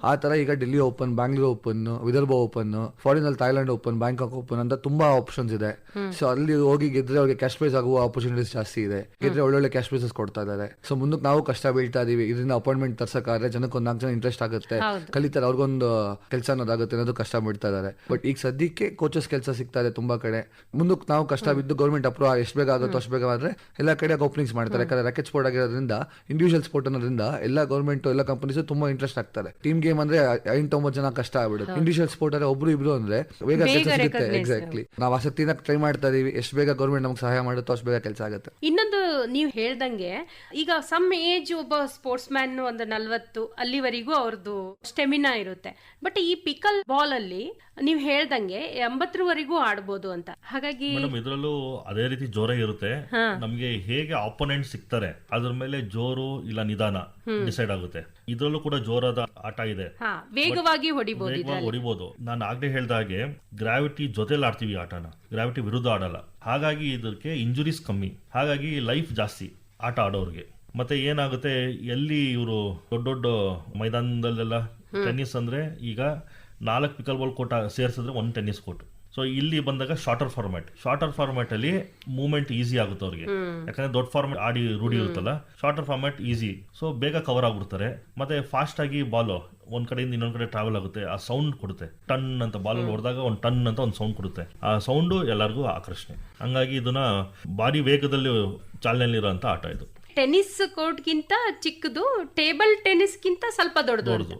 ಆ ತರ ಈಗ Delhi open Bangalore open Vidarbha open foreign ಅಲ್ಲಿ ಥೈಲ್ಯಾಂಡ್ ಓಪನ್ ಬ್ಯಾಂಕಾಕ್ ಓಪನ್ ಅಂತ ತುಂಬಾ ಆಪ್ಷನ್ಸ್ ಇದೆ. ಸೊ ಅಲ್ಲಿ ಹೋಗಿ ಗೆದ್ರೆ ಅವ್ರಿಗೆ ಕ್ಯಾಶ್ ಪ್ರೈಸ್ ಆಗುವ ಆಪರ್ಚುನಿಟೀಸ್ ಜಾಸ್ತಿ ಇದೆ. ಗೆದ್ರೆ ಒಳ್ಳೊಳ್ಳೆ ಕ್ಯಾಶ್ ಪ್ರೈಸಸ್ ಕೊಡ್ತಾ ಇದ್ದಾರೆ. ಸೊ ಮುಂದಕ್ಕೆ ನಾವು ಕಷ್ಟ ಬೀಳ್ತಾ ಇದೀವಿ. ಇದರಿಂದ ಅಪಾಯಿಂಟ್ಮೆಂಟ್ ತರ್ಸಕ್ಕಾದ್ರೆ ಜನಕ್ಕೆ ಒಂದ್ ನಾಲ್ಕು ಜನ ಇಂಟ್ರೆಸ್ಟ್ ಆಗುತ್ತೆ. ಕಲಿತಾರೆ ಅವ್ರಿಗೊಂದು ಕೆಲಸ ಅನ್ನೋದಾಗುತ್ತೆ ಅನ್ನೋದು ಕಷ್ಟ ಬಿಡ್ತಾ ಇದ್ದಾರೆ. ಬಟ್ ಈಗ ಸದ್ಯಕ್ಕೆ ಕೋಚಸ್ ಕೆಲಸ ಸಿಗ್ತಾ ಇದೆ ತುಂಬಾ ಕಡೆ. ಮುಂದಕ್ಕೆ ನಾವು ಕಷ್ಟ ಬಿದ್ದು ಗೌರ್ಮೆಂಟ್ ಅಪ್ರೂವ್ ಎಷ್ಟು ಬೇಗ ಆಗುತ್ತೋ ಅಷ್ಟು ಬೇಗ ಆದ್ರೆ ಎಲ್ಲ ಕಡೆ ಓಪನಿಂಗ್ಸ್ ಮಾಡ್ತಾರೆ. ಯಾಕಂದ್ರೆ ರಾಕೆಟ್ ಸ್ಪೋರ್ಟ್ ಆಗಿರೋದ್ರಿಂದ ಇಂಡಿವಿಜುವಲ್ ಸ್ಪೋರ್ಟ್ ಅನ್ನೋದ್ರಿಂದ ಎಲ್ಲ ಗೌರ್ಮೆಂಟ್ ಎಲ್ಲ ಕಂಪನೀಸ್ ತುಂಬಾ ಇಂಟ್ರೆಸ್ಟ್ ಆಗ್ತಾರೆ. ಟೀಮ್ ಗೇಮ್ ಅಂದ್ರೆ ಎಂಟೊಂಬತ್ತು ಜನ ಕಷ್ಟ ಆಗ್ಬಿಡುತ್ತೆ. ಇಂಡಿವಿಜುವಲ್ ಸ್ಪೋರ್ಟ್ ಅಂದ್ರೆ ಒಬ್ರು ಇಬ್ರು ಅಂದ್ರೆ ಬೇಗ ಕೆಲಸ ಸಿಗುತ್ತೆ. ಎಕ್ಸಾಕ್ಟ್ಲಿ ನಾವು ಆಸಕ್ತಿಯಿಂದ ಟ್ರೈ ಮಾಡ್ತಾ ಇದೀವಿ. ಎಷ್ಟು ಬೇಗ ಗೌರ್ಮೆಂಟ್ ನಮ್ಗೆ ಸಹಾಯ ಮಾಡುತ್ತೋ ಅಷ್ಟು ಬೇಗ ಕೆಲಸ ಆಗುತ್ತೆ. ಇನ್ನೊಂದು ನೀವು ಹೇಳ್ದಂಗೆ ಈಗ ಸಮ್ ಏಜ್ ಒಬ್ಬ ಸ್ಪೋರ್ಟ್ಸ್ ಮ್ಯಾನ್ ಒಂದು ನಲ್ವತ್ತು ಅಲ್ಲಿವರೆಗೂ ಅವ್ರದ್ದು ಸ್ಟೆಮಿನಾ ಇರುತ್ತೆ. ಬಟ್ ಈ ಪಿಕಲ್ ಬಾಲ್ ಅಲ್ಲಿ ನೀವು ಹೇಳ್ದಂಗೆ ಎಂಬತ್ತರವರೆಗೂ ಆಡ್ಬೋದು ಅಂತ. ಹಾಗಾಗಿ ಇದರಲ್ಲೂ ಇದ್ರಲ್ಲೂ ಅದೇ ರೀತಿ ಜೋರ ಇರುತ್ತೆ. ನಮಗೆ ಹೇಗೆ ಆಪೋನೆಂಟ್ ಸಿಗ್ತಾರೆ ಅದ್ರ ಮೇಲೆ ಜೋರು ಇಲ್ಲ ನಿಧಾನ ಡಿಸೈಡ್ ಆಗುತ್ತೆ. ಇದ್ರಲ್ಲೂ ಕೂಡ ಜೋರಾದ ಆಟ ಇದೆ. ವೇಗವಾಗಿ ಹೊಡಿಬಹುದು ನಾನು ಆಗ್ಲೇ ಹೇಳ್ದ ಹಾಗೆ ಗ್ರಾವಿಟಿ ಜೊತೆಲಿ ಆಡ್ತೀವಿ ಆಟನ. ಗ್ರಾವಿಟಿ ವಿರುದ್ಧ ಆಡಲ್ಲ. ಹಾಗಾಗಿ ಇದಕ್ಕೆ ಇಂಜುರೀಸ್ ಕಮ್ಮಿ. ಹಾಗಾಗಿ ಲೈಫ್ ಜಾಸ್ತಿ ಆಟ ಆಡೋರ್ಗೆ. ಮತ್ತೆ ಏನಾಗುತ್ತೆ ಎಲ್ಲಿ ಇವರು ದೊಡ್ಡ ದೊಡ್ಡ ಮೈದಾನದಲ್ಲೆಲ್ಲ ಟೆನ್ನಿಸ್ ಅಂದ್ರೆ ಈಗ ನಾಲ್ಕು ಪಿಕಲ್ ಬಾಲ್ ಕೋಟ ಸೇರಿಸಿದ್ರೆ ಒಂದು ಟೆನ್ನಿಸ್ ಕೋರ್ಟ್ ಸೊ ಇಲ್ಲಿ ಬಂದಾಗ ಶಾರ್ಟರ್ ಫಾರ್ಮ್ಯಾಟ್ ಶಾರ್ಟರ್ ಫಾರ್ಮ್ಯಾಟ್ ಅಲ್ಲಿ ಮೂವ್ಮೆಂಟ್ ಈಸಿ ಆಗುತ್ತೆ ಅವ್ರಿಗೆ. ಯಾಕಂದ್ರೆ ದೊಡ್ಡ ಫಾರ್ಮ್ಯಾಟ್ ಆಡಿ ರೂಢಿ ಇರುತ್ತಲ್ಲ ಶಾರ್ಟರ್ ಫಾರ್ಮ್ಯಾಟ್ ಈಸಿ ಸೊ ಬೇಗ ಕವರ್ ಆಗ್ಬಿಡ್ತಾರೆ. ಮತ್ತೆ ಫಾಸ್ಟ್ ಆಗಿ ಬಾಲ್ ಒಂದ್ ಕಡೆಯಿಂದ ಇನ್ನೊಂದ್ ಕಡೆ ಟ್ರಾವೆಲ್ ಆಗುತ್ತೆ. ಆ ಸೌಂಡ್ ಕೊಡುತ್ತೆ. ಟನ್ ಅಂತ ಬಾಲ್ ಹೊಡೆದಾಗ ಒಂದು ಟನ್ ಅಂತ ಒಂದು ಸೌಂಡ್ ಕೊಡುತ್ತೆ. ಆ ಸೌಂಡು ಎಲ್ಲರಿಗೂ ಆಕರ್ಷಣೆ. ಹಂಗಾಗಿ ಇದನ್ನ ಭಾರಿ ವೇಗದಲ್ಲಿ ಚಾಲನೆಯಲ್ಲಿರುವಂತ ಆಟ ಇದು. ಟೆನ್ನಿಸ್ ಕೋರ್ಟ್ಗಿಂತ ಚಿಕ್ಕದು ಟೇಬಲ್ ಟೆನ್ನಿಸ್ಗಿಂತ ಸ್ವಲ್ಪ ದೊಡ್ಡದು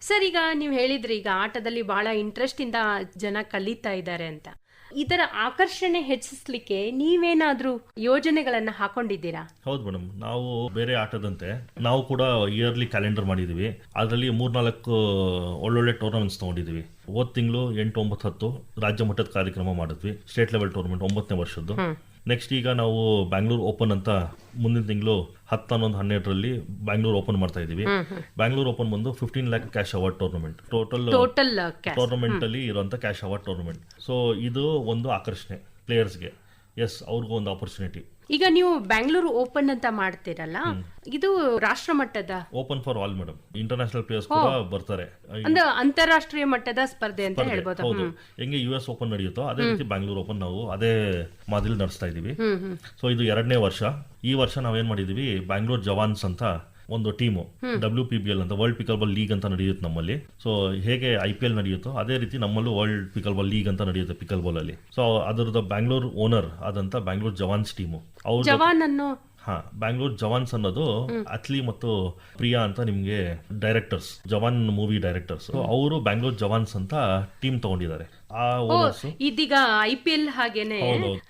ಸರ್ ಈಗ ನೀವು ಹೇಳಿದ್ರಿ ಈಗ ಆಟದಲ್ಲಿ ಬಹಳ ಇಂಟ್ರೆಸ್ಟ್ ಇಂದ ಜನ ಕಲಿತಾ ಇದ್ದಾರೆ ಅಂತ. ಇದರ ಆಕರ್ಷಣೆ ಹೆಚ್ಚಿಸಲಿಕ್ಕೆ ನೀವೇನಾದ್ರೂ ಯೋಜನೆಗಳನ್ನ ಹಾಕೊಂಡಿದ್ದೀರಾ? ಹೌದು ಮೇಡಮ್ ನಾವು ಬೇರೆ ಆಟದಂತೆ ನಾವು ಕೂಡ ಇಯರ್ಲಿ ಕ್ಯಾಲೆಂಡರ್ ಮಾಡಿದೀವಿ. ಅದರಲ್ಲಿ ಮೂರ್ನಾಲ್ಕು ಒಳ್ಳೊಳ್ಳೆ ಟೂರ್ನಮೆಂಟ್ಸ್ ತಗೊಂಡಿದೀವಿ. ಹೋದ್ ತಿಂಗಳು ಎಂಟು ಒಂಬತ್ತು ಹತ್ತು ರಾಜ್ಯ ಮಟ್ಟದ ಕಾರ್ಯಕ್ರಮ ಮಾಡಿದ್ವಿ. ಸ್ಟೇಟ್ ಲೆವೆಲ್ ಟೂರ್ನಮೆಂಟ್ ಒಂಬತ್ತನೇ ವರ್ಷದ್ದು. ನೆಕ್ಸ್ಟ್ ಈಗ ನಾವು ಬ್ಯಾಂಗ್ಳೂರ್ ಓಪನ್ ಅಂತ ಮುಂದಿನ ತಿಂಗಳು ಹತ್ತು ಹನ್ನೊಂದು ಹನ್ನೆರಡರಲ್ಲಿ ಬ್ಯಾಂಗ್ಳೂರ್ ಓಪನ್ ಮಾಡ್ತಾ ಇದೀವಿ ಬ್ಯಾಂಗ್ಳೂರ್ ಓಪನ್ ಬಂದು fifteen lakh cash award tournament total tournament ಅಲ್ಲಿ ಇರುವಂತ ಕ್ಯಾಶ್ ಅವಾರ್ಡ್ ಟೂರ್ನಮೆಂಟ್ ಸೊ ಇದು ಒಂದು ಆಕರ್ಷಣೆ ಪ್ಲೇಯರ್ಸ್ಗೆ ಎಸ್ ಅವ್ರಿಗೂ ಒಂದು ಆಪರ್ಚುನಿಟಿ ಈಗ ನೀವು ಬ್ಯಾಂಗ್ಳೂರು ಓಪನ್ ಅಂತ ಮಾಡ್ತೀರಲ್ಲ ಇದು ರಾಷ್ಟ್ರ ಮಟ್ಟದ? Open for all madam international players ಕೂಡ ಬರ್ತಾರೆ. ಅಂದ್ರೆ ಅಂತಾರಾಷ್ಟ್ರೀಯ ಮಟ್ಟದ ಸ್ಪರ್ಧೆ ಅಂತ ಹೇಳ್ಬೋದು. ಹೌದು. ಹೆಂಗೆ ಯು ಎಸ್ ಓಪನ್ ನಡೆಯುತ್ತೋ ಅದೇ ರೀತಿ ಬ್ಯಾಂಗ್ಳೂರ್ ಓಪನ್ ನಾವು ಅದೇ ಮಾದರಿ ನಡೆಸ್ತಾ ಇದೀವಿ ಸೊ ಇದು ಎರಡನೇ ವರ್ಷ. ಈ ವರ್ಷ ನಾವೇನ್ ಮಾಡಿದೀವಿ ಬ್ಯಾಂಗ್ಳೂರ್ ಜವಾನ್ಸ್ ಅಂತ ಒಂದು team W P B L ಅಂತ ವರ್ಲ್ಡ್ ಪಿಕಲ್ ಬಾಲ್ ಲೀಗ್ ಅಂತ ನಡೆಯುತ್ತೆ ನಮ್ಮಲ್ಲಿ. ಸೊ ಹೇಗೆ ಐ ಪಿ ಎಲ್ ನಡೆಯುತ್ತೋ, ಅದೇ ರೀತಿ ನಮ್ಮಲ್ಲೂ ವರ್ಲ್ಡ್ ಪಿಕಲ್ ಬಾಲ್ ಲೀಗ್ ಅಂತ ನಡೆಯುತ್ತೆ ಪಿಕಲ್ ಬಾಲ್ ಅಲ್ಲಿ. ಸೊ ಅದರದ ಬ್ಯಾಂಗ್ಳೂರ್ ಓನರ್ ಆದಂತ ಬ್ಯಾಂಗ್ಳೂರ್ ಜವಾನ್ಸ್ ಟೀಮು ಅನ್ನೋ ಹಾ ಬ್ಯಾಂಗ್ಳೂರ್ ಜವಾನ್ಸ್ ಅನ್ನೋದು ಅತ್ಲಿ ಮತ್ತು ಪ್ರಿಯಾ ಅಂತ ನಿಮ್ಗೆ ಡೈರೆಕ್ಟರ್ಸ್ ಜವಾನ್ ಮೂವಿ ಡೈರೆಕ್ಟರ್ಸ್ ಅವರು ಬ್ಯಾಂಗ್ಳೂರ್ ಜವಾನ್ಸ್ ಅಂತ ಟೀಮ್ ತಗೊಂಡಿದ್ದಾರೆ. ಇದೀಗ ಐ ಪಿ ಎಲ್ ಹಾಗೇನೆ.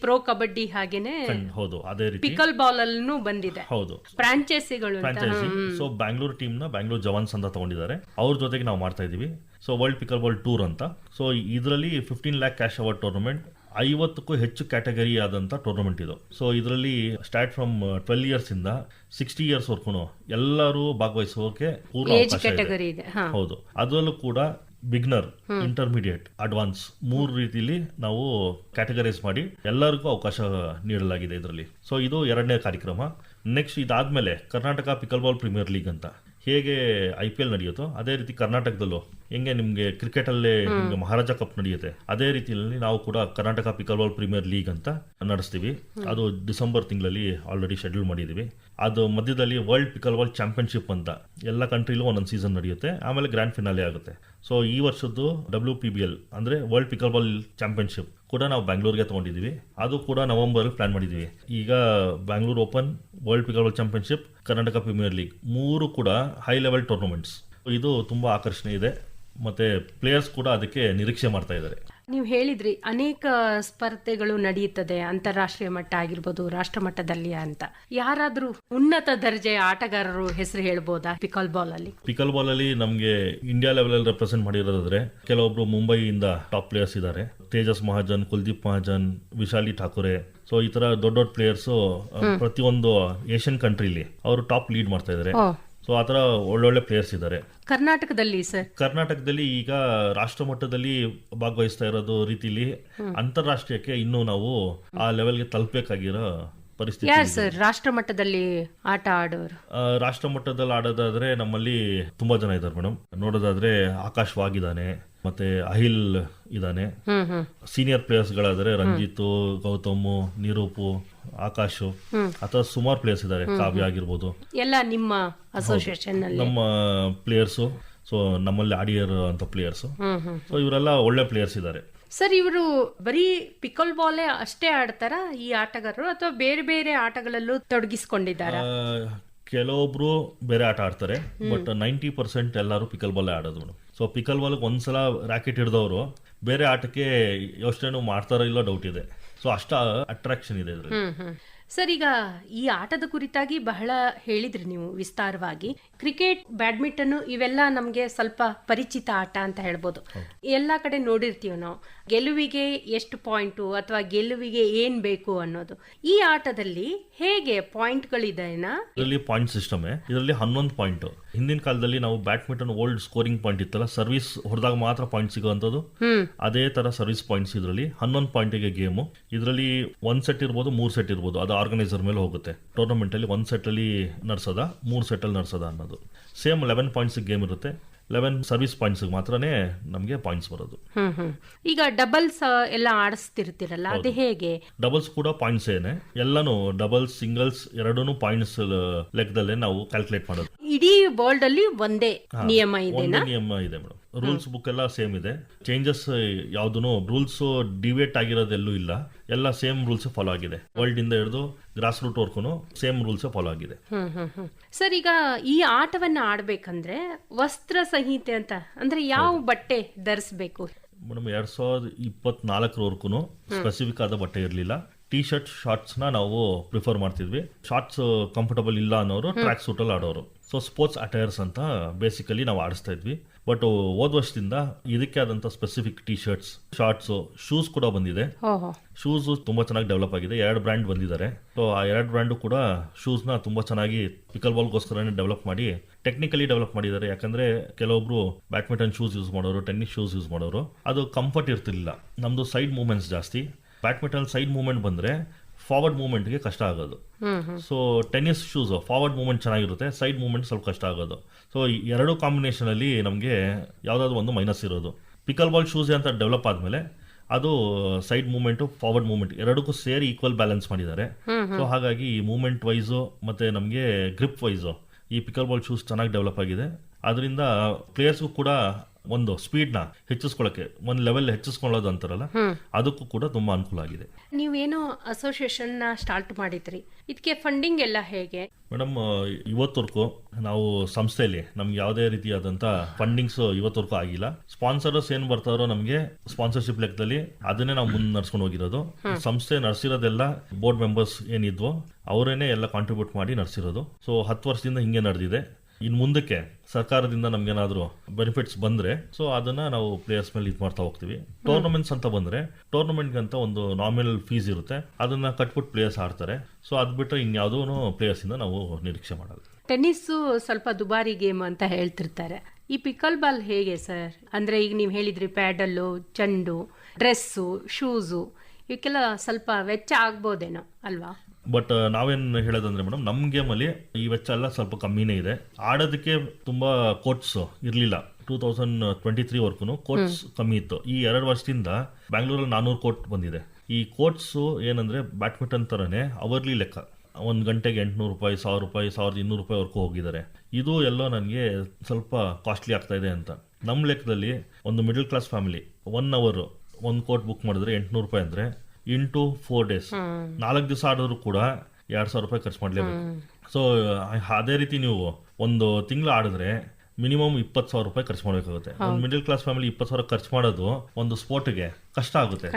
ಪ್ರೋ ಕಬಡ್ಡಿ ಹಾಗೇನೆ ಹೌದು ಅದೇ ರೀತಿ. ಪಿಕಲ್ ಬಾಲ್ ಅಲ್ಲೂ ಬಂದಿದೆ. ಹೌದು. ಫ್ರಾಂಚೈಸಿಗಳು ಫ್ರಾಂಚೈಸಿ ಸೊ ಬ್ಯಾಂಗ್ಳೂರ್ ಟೀಮ್ನ ಬ್ಯಾಂಗ್ಳೂರ್ ಜವಾನ್ಸ್ ಅಂತ ತಗೊಂಡಿದ್ದಾರೆ. ಅವ್ರ ಜೊತೆಗೆ ನಾವು ಮಾಡ್ತಾ ಇದೀವಿ so world pickle ball tour ಅಂತ. ಸೊ ಇದರಲ್ಲಿ fifteen lakh cash award tournament ಐವತ್ತಕ್ಕೂ ಹೆಚ್ಚು ಕ್ಯಾಟಗರಿ ಆದಂತ ಟೂರ್ನಮೆಂಟ್ ಇದು. ಸೊ ಇದರಲ್ಲಿ ಸ್ಟಾರ್ಟ್ ಫ್ರಮ್ ಟ್ವೆಲ್ ಇಯರ್ಸ್ ಇಂದ ಸಿಕ್ಸ್ಟಿ ಇಯರ್ಸ್ ವರ್ಗೂ ಎಲ್ಲರೂ ಭಾಗವಹಿಸೋಕೆ ಪೂರ್ಣ ಅವಕಾಶ ಇದೆ. ಹೌದು. ಅದರಲ್ಲೂ ಕೂಡ ಬಿಗ್ನರ್ ಇಂಟರ್ಮೀಡಿಯೇಟ್ ಅಡ್ವಾನ್ಸ್ ಮೂರು ರೀತಿಲಿ ನಾವು ಕ್ಯಾಟಗರೈಸ್ ಮಾಡಿ ಎಲ್ಲರಿಗೂ ಅವಕಾಶ ನೀಡಲಾಗಿದೆ ಇದರಲ್ಲಿ. ಸೊ ಇದು ಎರಡನೇ ಕಾರ್ಯಕ್ರಮ. ನೆಕ್ಸ್ಟ್ ಇದಾದ್ಮೇಲೆ Karnataka pickleball premier league ಅಂತ ಹೇಗೆ ಐ ಪಿ ಎಲ್ ನಡೆಯುತ್ತೋ ಅದೇ ರೀತಿ ಕರ್ನಾಟಕದಲ್ಲೂ ಹೆಂಗೆ ನಿಮಗೆ ಕ್ರಿಕೆಟ್ ನಿಮಗೆ ಮಹಾರಾಜ ಕಪ್ ನಡೆಯುತ್ತೆ? ಅದೇ ರೀತಿಯಲ್ಲಿ ನಾವು ಕೂಡ Karnataka pickleball premier league ಅಂತ ನಡೆಸ್ತೀವಿ. ಅದು ಡಿಸೆಂಬರ್ ತಿಂಗಳಲ್ಲಿ ಆಲ್ರೆಡಿ ಶೆಡ್ಯೂಲ್ ಮಾಡಿದೀವಿ ಅದು ಮಧ್ಯದಲ್ಲಿ ವರ್ಲ್ಡ್ ಪಿಕಲ್ ಬಾಲ್ ಚಾಂಪಿಯನ್ಶಿಪ್ ಅಂತ ಎಲ್ಲ ಕಂಟ್ರಿಲೂ ಒಂದೊಂದು ಸೀಸನ್ ನಡೆಯುತ್ತೆ. ಆಮೇಲೆ ಗ್ರ್ಯಾಂಡ್ ಫಿನಾಲೆ ಆಗುತ್ತೆ. ಸೊ ಈ ವರ್ಷದ್ದು ಡಬ್ಲ್ಯೂ ಪಿ ಬಿ ಎಲ್ ಅಂದ್ರೆ ವರ್ಲ್ಡ್ ಪಿಕಲ್ ಬಾಲ್ ಚಾಂಪಿಯನ್ಶಿಪ್ ಕೂಡ ನಾವು ಬ್ಯಾಂಗ್ಳೂರ್ಗೆ ತಗೊಂಡಿದ್ದೀವಿ. ಅದು ಕೂಡ ನವೆಂಬರ್ ಪ್ಲಾನ್ ಮಾಡಿದ್ದೀವಿ. ಈಗ Bangalore open world pickleball championship Karnataka premier league ಮೂರು ಕೂಡ ಹೈ ಲೆವೆಲ್ ಟೂರ್ನಮೆಂಟ್ಸ್ ಇದು ತುಂಬಾ ಆಕರ್ಷಣೆ ಇದೆ. ಮತ್ತೆ ಪ್ಲೇಯರ್ಸ್ ಕೂಡ ಅದಕ್ಕೆ ನಿರೀಕ್ಷೆ ಮಾಡ್ತಾ ಇದ್ದಾರೆ. ನೀವು ಹೇಳಿದ್ರಿ ಅನೇಕ ಸ್ಪರ್ಧೆಗಳು ನಡೆಯುತ್ತದೆ ಅಂತಾರಾಷ್ಟ್ರೀಯ ಮಟ್ಟ ಆಗಿರ್ಬೋದು ರಾಷ್ಟ್ರ ಮಟ್ಟದಲ್ಲಿ ಅಂತ. ಯಾರಾದ್ರೂ ಉನ್ನತ ದರ್ಜೆಯ ಆಟಗಾರರು ಹೆಸರು ಹೇಳ್ಬೋದಾ ಪಿಕಲ್ ಬಾಲ್ ಅಲ್ಲಿ ಪಿಕಲ್ ಬಾಲ್ ಅಲ್ಲಿ ನಮಗೆ ಇಂಡಿಯಾ ಲೆವೆಲ್ ಅಲ್ಲಿ ರೆಪ್ರೆಸೆಂಟ್ ಮಾಡಿರೋದಾದ್ರೆ ಕೆಲವೊಬ್ರು ಮುಂಬೈಯಿಂದ ಟಾಪ್ ಪ್ಲೇಯರ್ಸ್ ಇದ್ದಾರೆ. ತೇಜಸ್ ಮಹಾಜನ್ ಕುಲ್ದೀಪ್ ಮಹಾಜನ್ ವಿಶಾಲಿ ಠಾಕೂರೆ. ಸೊ ಈ ತರ ದೊಡ್ಡ ದೊಡ್ಡ ಪ್ಲೇಯರ್ಸ್ ಪ್ರತಿಯೊಂದು ಏಷ್ಯನ್ ಕಂಟ್ರಿಲಿ ಅವರು ಟಾಪ್ ಲೀಡ್ ಮಾಡ್ತಾ ಇದ್ದಾರೆ. ಸೊ ಆ ಥರ ಒಳ್ಳೊಳ್ಳೆ ಪ್ಲೇಯರ್ಸ್ ಇದ್ದಾರೆ ಕರ್ನಾಟಕದಲ್ಲಿ ಸರ್ ಕರ್ನಾಟಕದಲ್ಲಿ ಈಗ ರಾಷ್ಟ್ರ ಮಟ್ಟದಲ್ಲಿ ಭಾಗವಹಿಸ್ತಾ ಇರೋದು ರೀತಿಲಿ ಅಂತಾರಾಷ್ಟ್ರೀಯಕ್ಕೆ ಇನ್ನೂ ನಾವು ಆ ಲೆವೆಲ್ಗೆ ತಲುಪಬೇಕಾಗಿರೋ ಪರಿಸ್ಥಿತಿ ಯಾರು ಸರ್ ರಾಷ್ಟ್ರ ಮಟ್ಟದಲ್ಲಿ ಆಟ ಆಡೋರು? ರಾಷ್ಟ್ರ ಮಟ್ಟದಲ್ಲಿ ಆಡೋದಾದ್ರೆ ನಮ್ಮಲ್ಲಿ ತುಂಬಾ ಜನ ಇದ್ದಾರೆ ಮೇಡಮ್ ನೋಡೋದಾದ್ರೆ ಆಕಾಶ್ ವಾಗ್ ಇದ್ದಾನೆ ಮತ್ತೆ ಅಹಿಲ್ ಇದ್ದಾನೆ. ಸೀನಿಯರ್ ಪ್ಲೇಯರ್ಸ್ ಗಳಾದ್ರೆ ರಂಜಿತ್ ಗೌತಮ್ ನಿರೂಪು ಆಕಾಶ್ ಅಥವಾ ಸುಮಾರು ಪ್ಲೇಯರ್ಸ್ ಇದ್ದಾರೆ ಕಾವ್ಯ ಆಗಿರ್ಬೋದು. ಎಲ್ಲ ನಿಮ್ಮ ಅಸೋಸಿಯೇಷನ್ ನಮ್ಮ ಪ್ಲೇಯರ್ಸು ಸೊ ನಮ್ಮಲ್ಲಿ ಆಡಿಯರ್ ಅಂತ ಪ್ಲೇಯರ್ಸ್ ಸೊ ಇವರೆಲ್ಲ ಒಳ್ಳೆ ಪ್ಲೇಯರ್ಸ್ ಇದ್ದಾರೆ ಸರ್ ಇವರು ಬರೀ ಪಿಕಲ್ ಬಾಲೇ ಅಷ್ಟೇ ಆಡ್ತಾರ ಈ ಆಟಗಾರರು ಅಥವಾ ಬೇರೆ ಬೇರೆ ಆಟಗಳಲ್ಲೂ ತೊಡಗಿಸಿಕೊಂಡಿದ್ದಾರೆ? ಕೆಲವೊಬ್ರು ಬೇರೆ ಆಟ ಆಡ್ತಾರೆ ಬಟ್ ನೈಂಟಿ ಪರ್ಸೆಂಟ್ ಎಲ್ಲರೂ ಪಿಕಲ್ ಬಾಲ್ ಆಡೋದು ಸೊ ಪಿಕಲ್ ಬಾಲ್ ಒಂದ್ಸಲ ರಾಕೆಟ್ ಹಿಡಿದವರು ಬೇರೆ ಆಟಕ್ಕೆ ಯೋಚನೆ ಮಾಡ್ತಾರೋ ಇಲ್ಲ ಡೌಟ್ ಇದೆ. ಸೊ ಅಷ್ಟ ಅಟ್ರಾಕ್ಷನ್ ಇದೆ ಇದ್ರಲ್ಲಿ. ಹ್ಮ್ ಹ್ಮ್. ಸರ್ ಈಗ ಈ ಆಟದ ಕುರಿತಾಗಿ ಬಹಳ ಹೇಳಿದ್ರಿ ನೀವು ವಿಸ್ತಾರವಾಗಿ. ಕ್ರಿಕೆಟ್ ಬ್ಯಾಡ್ಮಿಂಟನ್ ಇವೆಲ್ಲ ನಮ್ಗೆ ಸ್ವಲ್ಪ ಪರಿಚಿತ ಆಟ ಅಂತ ಹೇಳ್ಬೋದು. ಎಲ್ಲಾ ಕಡೆ ನೋಡಿರ್ತೀವಿ ನಾವು. ಗೆಲುವಿಗೆ ಎಷ್ಟು ಪಾಯಿಂಟು ಅಥವಾ ಗೆಲುವಿಗೆ ಏನ್ ಬೇಕು ಅನ್ನೋದು. ಈ ಆಟದಲ್ಲಿ ಹೇಗೆ ಪಾಯಿಂಟ್ಗಳಿದೆನಾ ಇದರಲ್ಲಿ ಪಾಯಿಂಟ್ ಸಿಸ್ಟಮ್ ಇದರಲ್ಲಿ ಹನ್ನೊಂದು ಪಾಯಿಂಟ್. ಹಿಂದಿನ ಕಾಲದಲ್ಲಿ ನಾವು ಬ್ಯಾಡ್ಮಿಂಟನ್ ಓಲ್ಡ್ ಸ್ಕೋರಿಂಗ್ ಪಾಯಿಂಟ್ ಇತ್ತಲ್ಲ ಸರ್ವಿಸ್ ಹೊಡೆದಾಗ ಮಾತ್ರ ಪಾಯಿಂಟ್ ಸಿಗುವಂತದ್ದು ಅದೇ ತರ ಸರ್ವಿಸ್ ಪಾಯಿಂಟ್ಸ್ ಇದರಲ್ಲಿ ಹನ್ನೊಂದು ಪಾಯಿಂಟಿಗೆ ಗೇಮು ಇದರಲ್ಲಿ ಒಂದ್ ಸೆಟ್ ಇರ್ಬೋದು ಮೂರ್ ಸೆಟ್ ಇರ್ಬೋದು ಅದು ಆರ್ಗನೈಸರ್ ಮೇಲೆ ಹೋಗುತ್ತೆ. ಟೂರ್ನಮೆಂಟ್ ಅಲ್ಲಿ ಒಂದ್ ಸೆಟ್ ಅಲ್ಲಿ ನಡ್ಸದ ಮೂರು ಸೆಟ್ ಅಲ್ಲಿ ನಡ್ಸದ ಅನ್ನೋದು. ಸೇಮ್ ಲೆವೆನ್ ಪಾಯಿಂಟ್ಸ್ ಗೇಮ್ ಇರುತ್ತೆ. ಲೆವೆನ್ ಸರ್ವಿಸ್ ಪಾಯಿಂಟ್ಸ್ ಮಾತ್ರನೇ ನಮಗೆ ಪಾಯಿಂಟ್ಸ್ ಬರೋದು. ಈಗ ಡಬಲ್ಸ್ ಎಲ್ಲ ಆಡಿಸ್ತಿರ್ತಿರಲ್ಲ ಅದು ಹೇಗೆ? ಡಬಲ್ಸ್ ಕೂಡ ಪಾಯಿಂಟ್ಸ್ ಏನೇ. ಎಲ್ಲಾನು ಡಬಲ್ಸ್ ಸಿಂಗಲ್ಸ್ ಎರಡೂ ಪಾಯಿಂಟ್ಸ್ ಲೆಕ್ಕದಲ್ಲೇ ನಾವು ಕ್ಯಾಲ್ಕುಲೇಟ್ ಮಾಡೋದು. ಇಡೀ ವರ್ಲ್ಡ್ ಅಲ್ಲಿ ಒಂದೇ ನಿಯಮ ಇದೆ ನಿಯಮ ಇದೆ ಮೇಡಮ್ ರೂಲ್ಸ್ ಬುಕ್ ಎಲ್ಲ ಸೇಮ್ ಇದೆ. ಚೇಂಜಸ್ ಯಾವ್ದು ರೂಲ್ಸ್ ಡಿವೇಟ್ ಆಗಿರೋದೆಲ್ಲೂ ಇಲ್ಲ. ಎಲ್ಲ ಸೇಮ್ ರೂಲ್ಸ್ ಫಾಲೋ ಆಗಿದೆ. ವರ್ಲ್ಡ್ ಇಂದ ಹಿಡಿದು ಗ್ರಾಸ್ ರೂಟ್ ವರ್ಕು ಸೇಮ್ ರೂಲ್ಸ್ ಫಾಲೋ ಆಗಿದೆ ಸರ್ ಈಗ ಈ ಆಟವನ್ನ ಆಡ್ಬೇಕಂದ್ರೆ ವಸ್ತ್ರ ಸಂಹಿತೆ ಅಂತ ಅಂದ್ರೆ ಯಾವ ಬಟ್ಟೆ ಧರಿಸಬೇಕು? ಮೇಡಮ್ ಎರಡ್ ಸಾವಿರದ ಇಪ್ಪತ್ನಾಲ್ಕರವರೆಗೂ ಸ್ಪೆಸಿಫಿಕ್ ಆದ ಬಟ್ಟೆ ಇರಲಿಲ್ಲ. ಟಿ ಶರ್ಟ್ ಶಾರ್ಟ್ಸ್ನ ನಾವು ಪ್ರಿಫರ್ ಮಾಡ್ತಿದ್ವಿ. ಶಾರ್ಟ್ಸ್ ಕಂಫರ್ಟಬಲ್ ಇಲ್ಲ ಅನ್ನೋರು ಟ್ರ್ಯಾಕ್ ಸೂಟ್ ಅಲ್ಲಿ ಆಡೋರು. ಸೊ ಸ್ಪೋರ್ಟ್ಸ್ ಅಟೈರ್ಸ್ ಅಂತ ಬೇಸಿಕಲಿ ನಾವು ಆಡಿಸ್ತಾ ಇದ್ವಿ. ಬಟ್ ಹೋದ ವರ್ಷದಿಂದ ಇದಕ್ಕೆ ಆದಂತ specific T shirts shorts shoes ಕೂಡ ಬಂದಿದೆ. ಶೂಸ್ ತುಂಬಾ ಚೆನ್ನಾಗಿ ಡೆವಲಪ್ ಆಗಿದೆ. ಎರಡು ಬ್ರ್ಯಾಂಡ್ ಬಂದಿದ್ದಾರೆ. ಸೊ ಆ ಎರಡು ಬ್ರ್ಯಾಂಡು ಕೂಡ ಶೂಸ್ನ ತುಂಬಾ ಚೆನ್ನಾಗಿ ಪಿಕಲ್ ಬಾಲ್ಗೋಸ್ಕರನೇ ಡೆವಲಪ್ ಮಾಡಿ ಟೆಕ್ನಿಕಲಿ ಡೆವಲಪ್ ಮಾಡಿದ್ದಾರೆ. ಯಾಕಂದ್ರೆ ಕೆಲವೊಬ್ರು ಬ್ಯಾಡ್ಮಿಂಟನ್ ಶೂಸ್ ಯೂಸ್ ಮಾಡೋರು ಟೆನ್ನಿಸ್ ಶೂಸ್ ಯೂಸ್ ಮಾಡೋರು. ಅದು ಕಂಫರ್ಟ್ ಇರ್ತಿರ್ಲಿಲ್ಲ. ನಮ್ದು ಸೈಡ್ ಮೂವ್ಮೆಂಟ್ಸ್ ಜಾಸ್ತಿ. ಬ್ಯಾಡ್ಮಿಂಟನ್ ಸೈಡ್ ಮೂವ್ಮೆಂಟ್ ಬಂದ್ರೆ ಫಾರ್ವರ್ಡ್ ಮೂವ್ಮೆಂಟ್ಗೆ ಕಷ್ಟ ಆಗೋದು. So tennis shoes forward movement ಚೆನ್ನಾಗಿರುತ್ತೆ ಸೈಡ್ ಮೂವ್ಮೆಂಟ್ ಸ್ವಲ್ಪ ಕಷ್ಟ ಆಗೋದು. ಸೊ ಎರಡು ಕಾಂಬಿನೇಷನ್ ಅಲ್ಲಿ ನಮಗೆ ಯಾವ್ದಾದ್ರು ಒಂದು ಮೈನಸ್ ಇರೋದು. ಪಿಕಲ್ ಬಾಲ್ ಶೂಸ್ ಅಂತ ಡೆವಲಪ್ ಆದ್ಮೇಲೆ ಅದು ಸೈಡ್ ಮೂವ್ಮೆಂಟ್ ಫಾರ್ವರ್ಡ್ ಮೂವ್ಮೆಂಟ್ ಎರಡಕ್ಕೂ ಸೇರಿ ಈಕ್ವಲ್ ಬ್ಯಾಲೆನ್ಸ್ ಮಾಡಿದ್ದಾರೆ. ಸೊ ಹಾಗಾಗಿ ಈ ಮೂವ್ಮೆಂಟ್ ವೈಸು ಮತ್ತೆ ನಮಗೆ ಗ್ರಿಪ್ ವೈಸು ಈ ಪಿಕಲ್ ಬಾಲ್ ಶೂಸ್ ಚೆನ್ನಾಗಿ ಡೆವಲಪ್ ಆಗಿದೆ. ಅದರಿಂದ ಪ್ಲೇಯರ್ಸ್ಗೂ ಕೂಡ ಒಂದು ಸ್ಪೀಡ್ನ ಹೆಚ್ಚಿಸ್ಕೊಳಕ್ಕೆ ಒಂದು ಲೆವೆಲ್ ಹೆಚ್ಚಿಸ್ಕೊಳ್ಳೋದು ಅಂತಾರಲ್ಲ ಅದಕ್ಕೂ ಕೂಡ ತುಂಬಾ ಅನುಕೂಲ ಆಗಿದೆ. ನೀವೇನೋ ಅಸೋಸಿಯೇಷನ್ನ ಸ್ಟಾರ್ಟ್ ಮಾಡಿದ್ರಿ. ಇದಕ್ಕೆ ಫಂಡಿಂಗ್ ಎಲ್ಲ ಹೇಗೆ? ಮೇಡಮ್ ಇವತ್ತವರೆಗೂ ನಾವು ಸಂಸ್ಥೆಯಲ್ಲಿ ನಮ್ಗೆ ಯಾವುದೇ ರೀತಿಯಾದಂತ ಫಂಡಿಂಗ್ಸ್ ಇವತ್ತವರೆಗೂ ಆಗಿಲ್ಲ. ಸ್ಪಾನ್ಸರ್ಸ್ ಏನ್ ಬರ್ತಾರೋ ನಮಗೆ ಸ್ಪಾನ್ಸರ್ಶಿಪ್ ಲೆಕ್ಕದಲ್ಲಿ ಅದನ್ನೇ ನಾವು ಮುಂದೆ ನಡ್ಸ್ಕೊಂಡು ಹೋಗಿರೋದು. ಸಂಸ್ಥೆ ನಡೆಸಿರೋದೆಲ್ಲ ಬೋರ್ಡ್ ಮೆಂಬರ್ಸ್ ಏನಿದ್ವೋ ಅವರೇನೆ ಎಲ್ಲ ಕಾಂಟ್ರಿಬ್ಯೂಟ್ ಮಾಡಿ ನಡೆಸಿರೋದು. ಸೊ ಹತ್ತು ವರ್ಷದಿಂದ ಹಿಂಗೆ ನಡೆದಿದೆ. ಇನ್ನು ಮುಂದಕ್ಕೆ ಸರ್ಕಾರದಿಂದ ನಮ್ಗೇನಾದ್ರೂ ಬೆನಿಫಿಟ್ಸ್ ಬಂದ್ರೆ ಸೊ ಅದನ್ನ ನಾವು ಪ್ಲೇಯರ್ಸ್ ಮೇಲೆ ಇದು ಮಾಡ್ತಾ ಹೋಗ್ತೀವಿ. ಟೂರ್ನಮೆಂಟ್ಸ್ ಅಂತ ಬಂದ್ರೆ ಟೂರ್ನಮೆಂಟ್ ಅಂತ ಒಂದು ನಾಮಿನಲ್ ಫೀಸ್ ಇರುತ್ತೆ. ಅದನ್ನ ಕಟ್ಬಿಟ್ಟು ಪ್ಲೇಯರ್ಸ್ ಆಡ್ತಾರೆ. ಸೊ ಅದ್ ಬಿಟ್ರೆ ಇನ್ಯಾವುದೂ ಪ್ಲೇಯರ್ಸ್ ಇಂದ ನಾವು ನಿರೀಕ್ಷೆ ಮಾಡೋದು ಟೆನ್ನಿಸ್ ಸ್ವಲ್ಪ ದುಬಾರಿ ಗೇಮ್ ಅಂತ ಹೇಳ್ತಿರ್ತಾರೆ. ಈ ಪಿಕಲ್ ಬಾಲ್ ಹೇಗೆ ಸರ್ ಅಂದ್ರೆ ಈಗ ನೀವು ಹೇಳಿದ್ರಿ ಪ್ಯಾಡಲ್ಲು ಚೆಂಡು ಡ್ರೆಸ್ಸು ಶೂಸು ಇವಕ್ಕೆಲ್ಲ ಸ್ವಲ್ಪ ವೆಚ್ಚ ಆಗ್ಬೋದೇನೋ ಅಲ್ವಾ? ಬಟ್ ನಾವೇನು ಹೇಳೋದಂದ್ರೆ ಮೇಡಮ್ ನಮ್ಮ ಗೇಮಲ್ಲಿ ಈ ವೆಚ್ಚ ಎಲ್ಲ ಸ್ವಲ್ಪ ಕಮ್ಮಿನೇ ಇದೆ. ಆಡೋದಕ್ಕೆ ತುಂಬಾ ಕೋರ್ಟ್ಸ್ ಇರಲಿಲ್ಲ. ಟೂ ತೌಸಂಡ್ ಟ್ವೆಂಟಿ ತ್ರೀ ವರ್ಗು ಕೋರ್ಟ್ಸ್ ಕಮ್ಮಿ ಇತ್ತು. ಈ ಎರಡು ವರ್ಷದಿಂದ ಬ್ಯಾಂಗ್ಳೂರಲ್ಲಿ ನಾನ್ನೂರು ಕೋಟ್ ಬಂದಿದೆ. ಈ ಕೋರ್ಟ್ಸ್ ಏನಂದ್ರೆ ಬ್ಯಾಡ್ಮಿಂಟನ್ ತರನೇ ಅವರ್ಲಿ ಲೆಕ್ಕ. ಒಂದು ಗಂಟೆಗೆ ಎಂಟ್ನೂರು ರೂಪಾಯಿ ಸಾವಿರ ರೂಪಾಯಿ ಸಾವಿರದ ಇನ್ನೂರು ರೂಪಾಯಿ ವರ್ಗೂ ಹೋಗಿದ್ದಾರೆ. ಇದು ಎಲ್ಲೋ ನನಗೆ ಸ್ವಲ್ಪ ಕಾಸ್ಟ್ಲಿ ಆಗ್ತಾ ಇದೆ ಅಂತ. ನಮ್ಮ ಲೆಕ್ಕದಲ್ಲಿ ಒಂದು middle class family one hour ಒಂದು ಕೋಟ್ ಬುಕ್ ಮಾಡಿದ್ರೆ ಎಂಟ್ನೂರು ರೂಪಾಯಿ ಅಂದ್ರೆ ಇಂಟು ಫೋರ್ ಡೇಸ್. ನಾಲ್ಕು ದಿವಸ ಆಡಿದ್ರು ಕೂಡ ಎರಡ್ ಸಾವಿರ ರೂಪಾಯಿ ಖರ್ಚು ಮಾಡ್ಲೇಬೇಕು. ಸೊ ಅದೇ ರೀತಿ ನೀವು ಒಂದು ತಿಂಗಳು ಆಡಿದ್ರೆ ಮಿನಿಮಮ್ ಇಪ್ಪತ್ತು ಸಾವಿರ ರೂಪಾಯಿ ಖರ್ಚು ಮಾಡಬೇಕಾಗುತ್ತೆ. ಒಂದು ಮಿಡಲ್ ಕ್ಲಾಸ್ ಫ್ಯಾಮಿಲಿ ಇಪ್ಪತ್ತು ಸಾವಿರ ಖರ್ಚು ಮಾಡೋದು ಒಂದು ಸ್ಪೋರ್ಟ್ಗೆ ಕಷ್ಟ ಆಗುತ್ತೆ.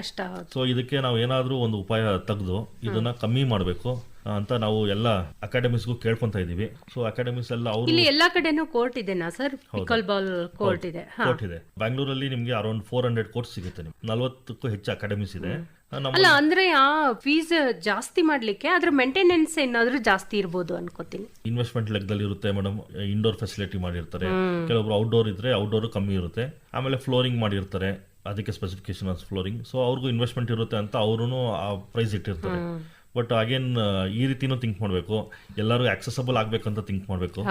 ಸೊ ಇದಕ್ಕೆ ನಾವು ಏನಾದ್ರೂ ಒಂದು ಉಪಾಯ ತೆಗೆದು ಇದನ್ನ ಕಮ್ಮಿ ಮಾಡಬೇಕು. ಅಂತ ನಾವು ಎಲ್ಲ ಅಕಾಡೆಮಿಸ್ಗೂ ಕೇಳ್ಕೊಂತ ಇದೀವಿ. ಸೊ ಅಕಾಡೆಮಿಸ್ ಎಲ್ಲ ಅವರು ಇಲ್ಲಿ ಎಲ್ಲಾ ಕಡೆನೂ ಕೋರ್ಟ್ ಇದೆನಾ ಸರ್? ಪಿಕಲ್ ಬಾಲ್ ಕೋರ್ಟ್ ಇದೆ. ಕೋರ್ಟ್ ಇದೆ. ಬ್ಯಾಂಗ್ಳೂರಲ್ಲಿ ನಿಮ್ಗೆ ಅರೌಂಡ್ ಫೋರ್ ಹಂಡ್ರೆಡ್ ಕೋರ್ಟ್ ಸಿಗುತ್ತೆ ನಿಮ್ಗೆ. ನಲ್ವತ್ತಕ್ಕೂ ಹೆಚ್ಚು ಅಕಾಡೆಮಿಸ್ ಇದೆ. ಅಲ್ಲ ಅಂದ್ರೆ ಆ ಫೀಸ್ ಜಾಸ್ತಿ ಮಾಡ್ಲಿಕ್ಕೆ ಅದ್ರ ಮೇಂಟೆನೆನ್ಸ್ ಏನಾದ್ರೂ ಜಾಸ್ತಿ ಇರ್ಬೋದು ಅನ್ಕೋತೀನಿ. ಇನ್ವೆಸ್ಟ್ಮೆಂಟ್ ಲೆಕ್ಕದಲ್ಲಿ ಇರುತ್ತೆ ಮೇಡಮ್ ಇಂಡೋರ್ ಫೆಸಿಲಿಟಿ ಮಾಡಿರ್ತಾರೆ. ಕೆಲವೊಬ್ರು ಔಟ್ಡೋರ್ ಇದ್ರೆ ಔಟ್ಡೋರ್ ಕಮ್ಮಿ ಇರುತ್ತೆ. ಆಮೇಲೆ ಫ್ಲೋರಿಂಗ್ ಮಾಡಿರ್ತಾರೆ. ಅದಕ್ಕೆ ಸ್ಪೆಸಿಫಿಕೇಶನ್ ಫ್ಲೋರಿಂಗ್ ಸೊ ಅವ್ರಿಗೂ ಇನ್ವೆಸ್ಟ್ಮೆಂಟ್ ಇರುತ್ತೆ ಅಂತ ಅವರು ಆ ಪ್ರೈಸ್ ಇಟ್ಟಿರ್ತಾರೆ. ಬಟ್ ಅಗೇನ್ ಈ ರೀತಿನೂ ಥಿಂಕ್ ಮಾಡಬೇಕು. ಎಲ್ಲರೂ ಆಕ್ಸೆಸಬಲ್ ಆಗ್ಬೇಕಂತ ಥಿಂಕ್ ಮಾಡಬೇಕು.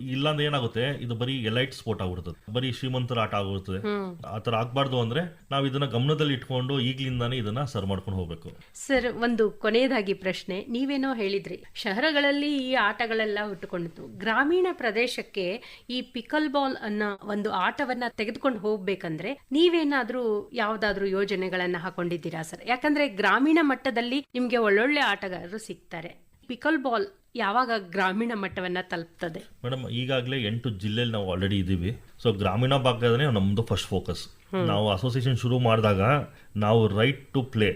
ಇಲ್ಲಾಂದ್ರೆ ಏನಾಗುತ್ತೆ? ಇದು ಬರೀ ಎಲೈಟ್ ಸ್ಪೋರ್ಟ್ ಆಗ್ಬಿಡ್ತದೆ. ಬರೀ ಶ್ರೀಮಂತರ ಆಟ ಆಗ್ಬಿಡ್ತದೆ. ಆತರ ಆಗ್ಬಾರ್ದು ಅಂದ್ರೆ ನಾವು ಇದನ್ನ ಗಮನದಲ್ಲಿ ಇಟ್ಕೊಂಡು ಈಗ್ಲಿಂದಾನೇ ಇದನ್ನ ಸರ್ ಮಾಡ್ಕೊಂಡು ಹೋಗ್ಬೇಕು. ಸರ್ ಒಂದು ಕೊನೆಯದಾಗಿ ಪ್ರಶ್ನೆ. ನೀವೇನೋ ಹೇಳಿದ್ರಿ. ಶಹರಗಳಲ್ಲಿ ಈ ಆಟಗಳೆಲ್ಲ ಹುಟ್ಟುಕೊಂಡಿತ್ತು ಗ್ರಾಮೀಣ ಪ್ರದೇಶಕ್ಕೆ ಈ ಪಿಕಲ್ ಬಾಲ್ ಅನ್ನೋ ಒಂದು ಆಟವನ್ನ ತೆಗೆದುಕೊಂಡು ಹೋಗ್ಬೇಕಂದ್ರೆ ನೀವೇನಾದ್ರೂ ಯಾವ್ದಾದ್ರು ಯೋಜನೆಗಳನ್ನ ಹಾಕೊಂಡಿದ್ದೀರಾ ಸರ್? ಯಾಕಂದ್ರೆ ಗ್ರಾಮೀಣ ಮಟ್ಟದಲ್ಲಿ ನಿಮ್ಗೆ ಒಳ್ಳೊಳ್ಳೆ ಆಟಗಾರರು ಸಿಗ್ತಾರೆ. ಪಿಕಲ್ ಬಾಲ್ ಯಾವಾಗ ಗ್ರಾಮೀಣ ಮಟ್ಟವನ್ನ ತಲುಪ್ತದೆ? ಮೇಡಮ್ ಈಗಾಗಲೇ ಎಂಟು ಜಿಲ್ಲೆಯಲ್ಲಿ ನಾವು ಆಲ್ರೆಡಿ ಇದ್ದೀವಿ. ಸೊ ಗ್ರಾಮೀಣ ಭಾಗದನೇ ನಮ್ದು ಫಸ್ಟ್ ಫೋಕಸ್ ನಾವು ಅಸೋಸಿಯೇಷನ್ ಶುರು ಮಾಡಿದಾಗ ನಾವು ರೈಟ್ ಟು ಪ್ಲೇ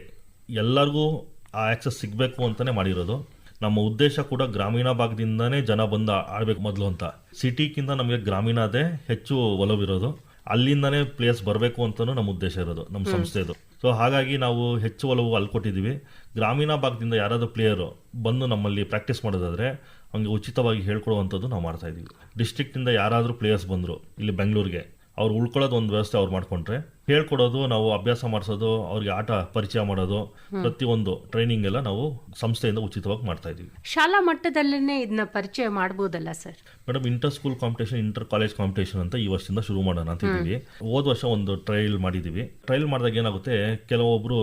ಎಲ್ಲರಿಗೂ ಆ ಆಕ್ಸೆಸ್ ಸಿಗಬೇಕು ಅಂತಾನೆ ಮಾಡಿರೋದು. ನಮ್ಮ ಉದ್ದೇಶ ಕೂಡ ಗ್ರಾಮೀಣ ಭಾಗದಿಂದನೇ ಜನ ಬಂದು ಆಡ್ಬೇಕು ಮೊದಲು ಅಂತ. ಸಿಟಿಗಿಂತ ನಮಗೆ ಗ್ರಾಮೀಣದೇ ಹೆಚ್ಚು ಒಲವಿರೋದು. ಅಲ್ಲಿಂದನೇ ಪ್ಲೇಸ್ ಬರಬೇಕು ಅಂತಾನು ನಮ್ಮ ಉದ್ದೇಶ ಇರೋದು ನಮ್ಮ ಸಂಸ್ಥೆದು. ಸೊ ಹಾಗಾಗಿ ನಾವು ಹೆಚ್ಚು ಒಲವು ಅಲ್ಲಿ ಕೊಟ್ಟಿದ್ದೀವಿ. ಗ್ರಾಮೀಣ ಭಾಗದಿಂದ ಯಾರಾದರೂ ಪ್ಲೇಯರು ಬಂದು ನಮ್ಮಲ್ಲಿ ಪ್ರಾಕ್ಟೀಸ್ ಮಾಡೋದಾದ್ರೆ, ಅವ್ನಿಗೆ ಉಚಿತವಾಗಿ ಹೇಳ್ಕೊಡುವಂಥದ್ದು ನಾವು ಮಾಡ್ತಾಯಿದ್ದೀವಿ ಡಿಸ್ಟ್ರಿಕ್ಟಿಂದ ಯಾರಾದರೂ ಪ್ಲೇಯರ್ಸ್ ಬಂದರು, ಇಲ್ಲಿ ಬೆಂಗಳೂರಿಗೆ ಅವ್ರು ಉಳ್ಕೊಳ್ಳೋದು ಒಂದು ವ್ಯವಸ್ಥೆ ಅವ್ರು ಮಾಡ್ಕೊಂಡ್ರೆ. ಹೇಳ್ಕೊಡೋದು ನಾವು ಅಭ್ಯಾಸ ಮಾಡಿಸೋದು ಅವ್ರಿಗೆ ಆಟ ಪರಿಚಯ ಮಾಡೋದು ಪ್ರತಿಯೊಂದು ಟ್ರೈನಿಂಗ್ ಎಲ್ಲ ನಾವು ಸಂಸ್ಥೆಯಿಂದ ಉಚಿತವಾಗಿ ಮಾಡ್ತಾ ಇದೀವಿ ಶಾಲಾ ಮಟ್ಟದಲ್ಲೇ ಇದನ್ನ ಪರಿಚಯ ಮಾಡಬಹುದಲ್ಲ sir? Madam inter school competition inter college competition ಅಂತ ಈ ವರ್ಷದಿಂದ ಶುರು ಮಾಡೋಣ ಅಂತ ಇದ್ದೀವಿ. ಹೋದ ವರ್ಷ ಒಂದು ಟ್ರಯಲ್ ಮಾಡಿದೀವಿ ಟ್ರಯಲ್ ಮಾಡಿದಾಗ ಏನಾಗುತ್ತೆ ಕೆಲವೊಬ್ರು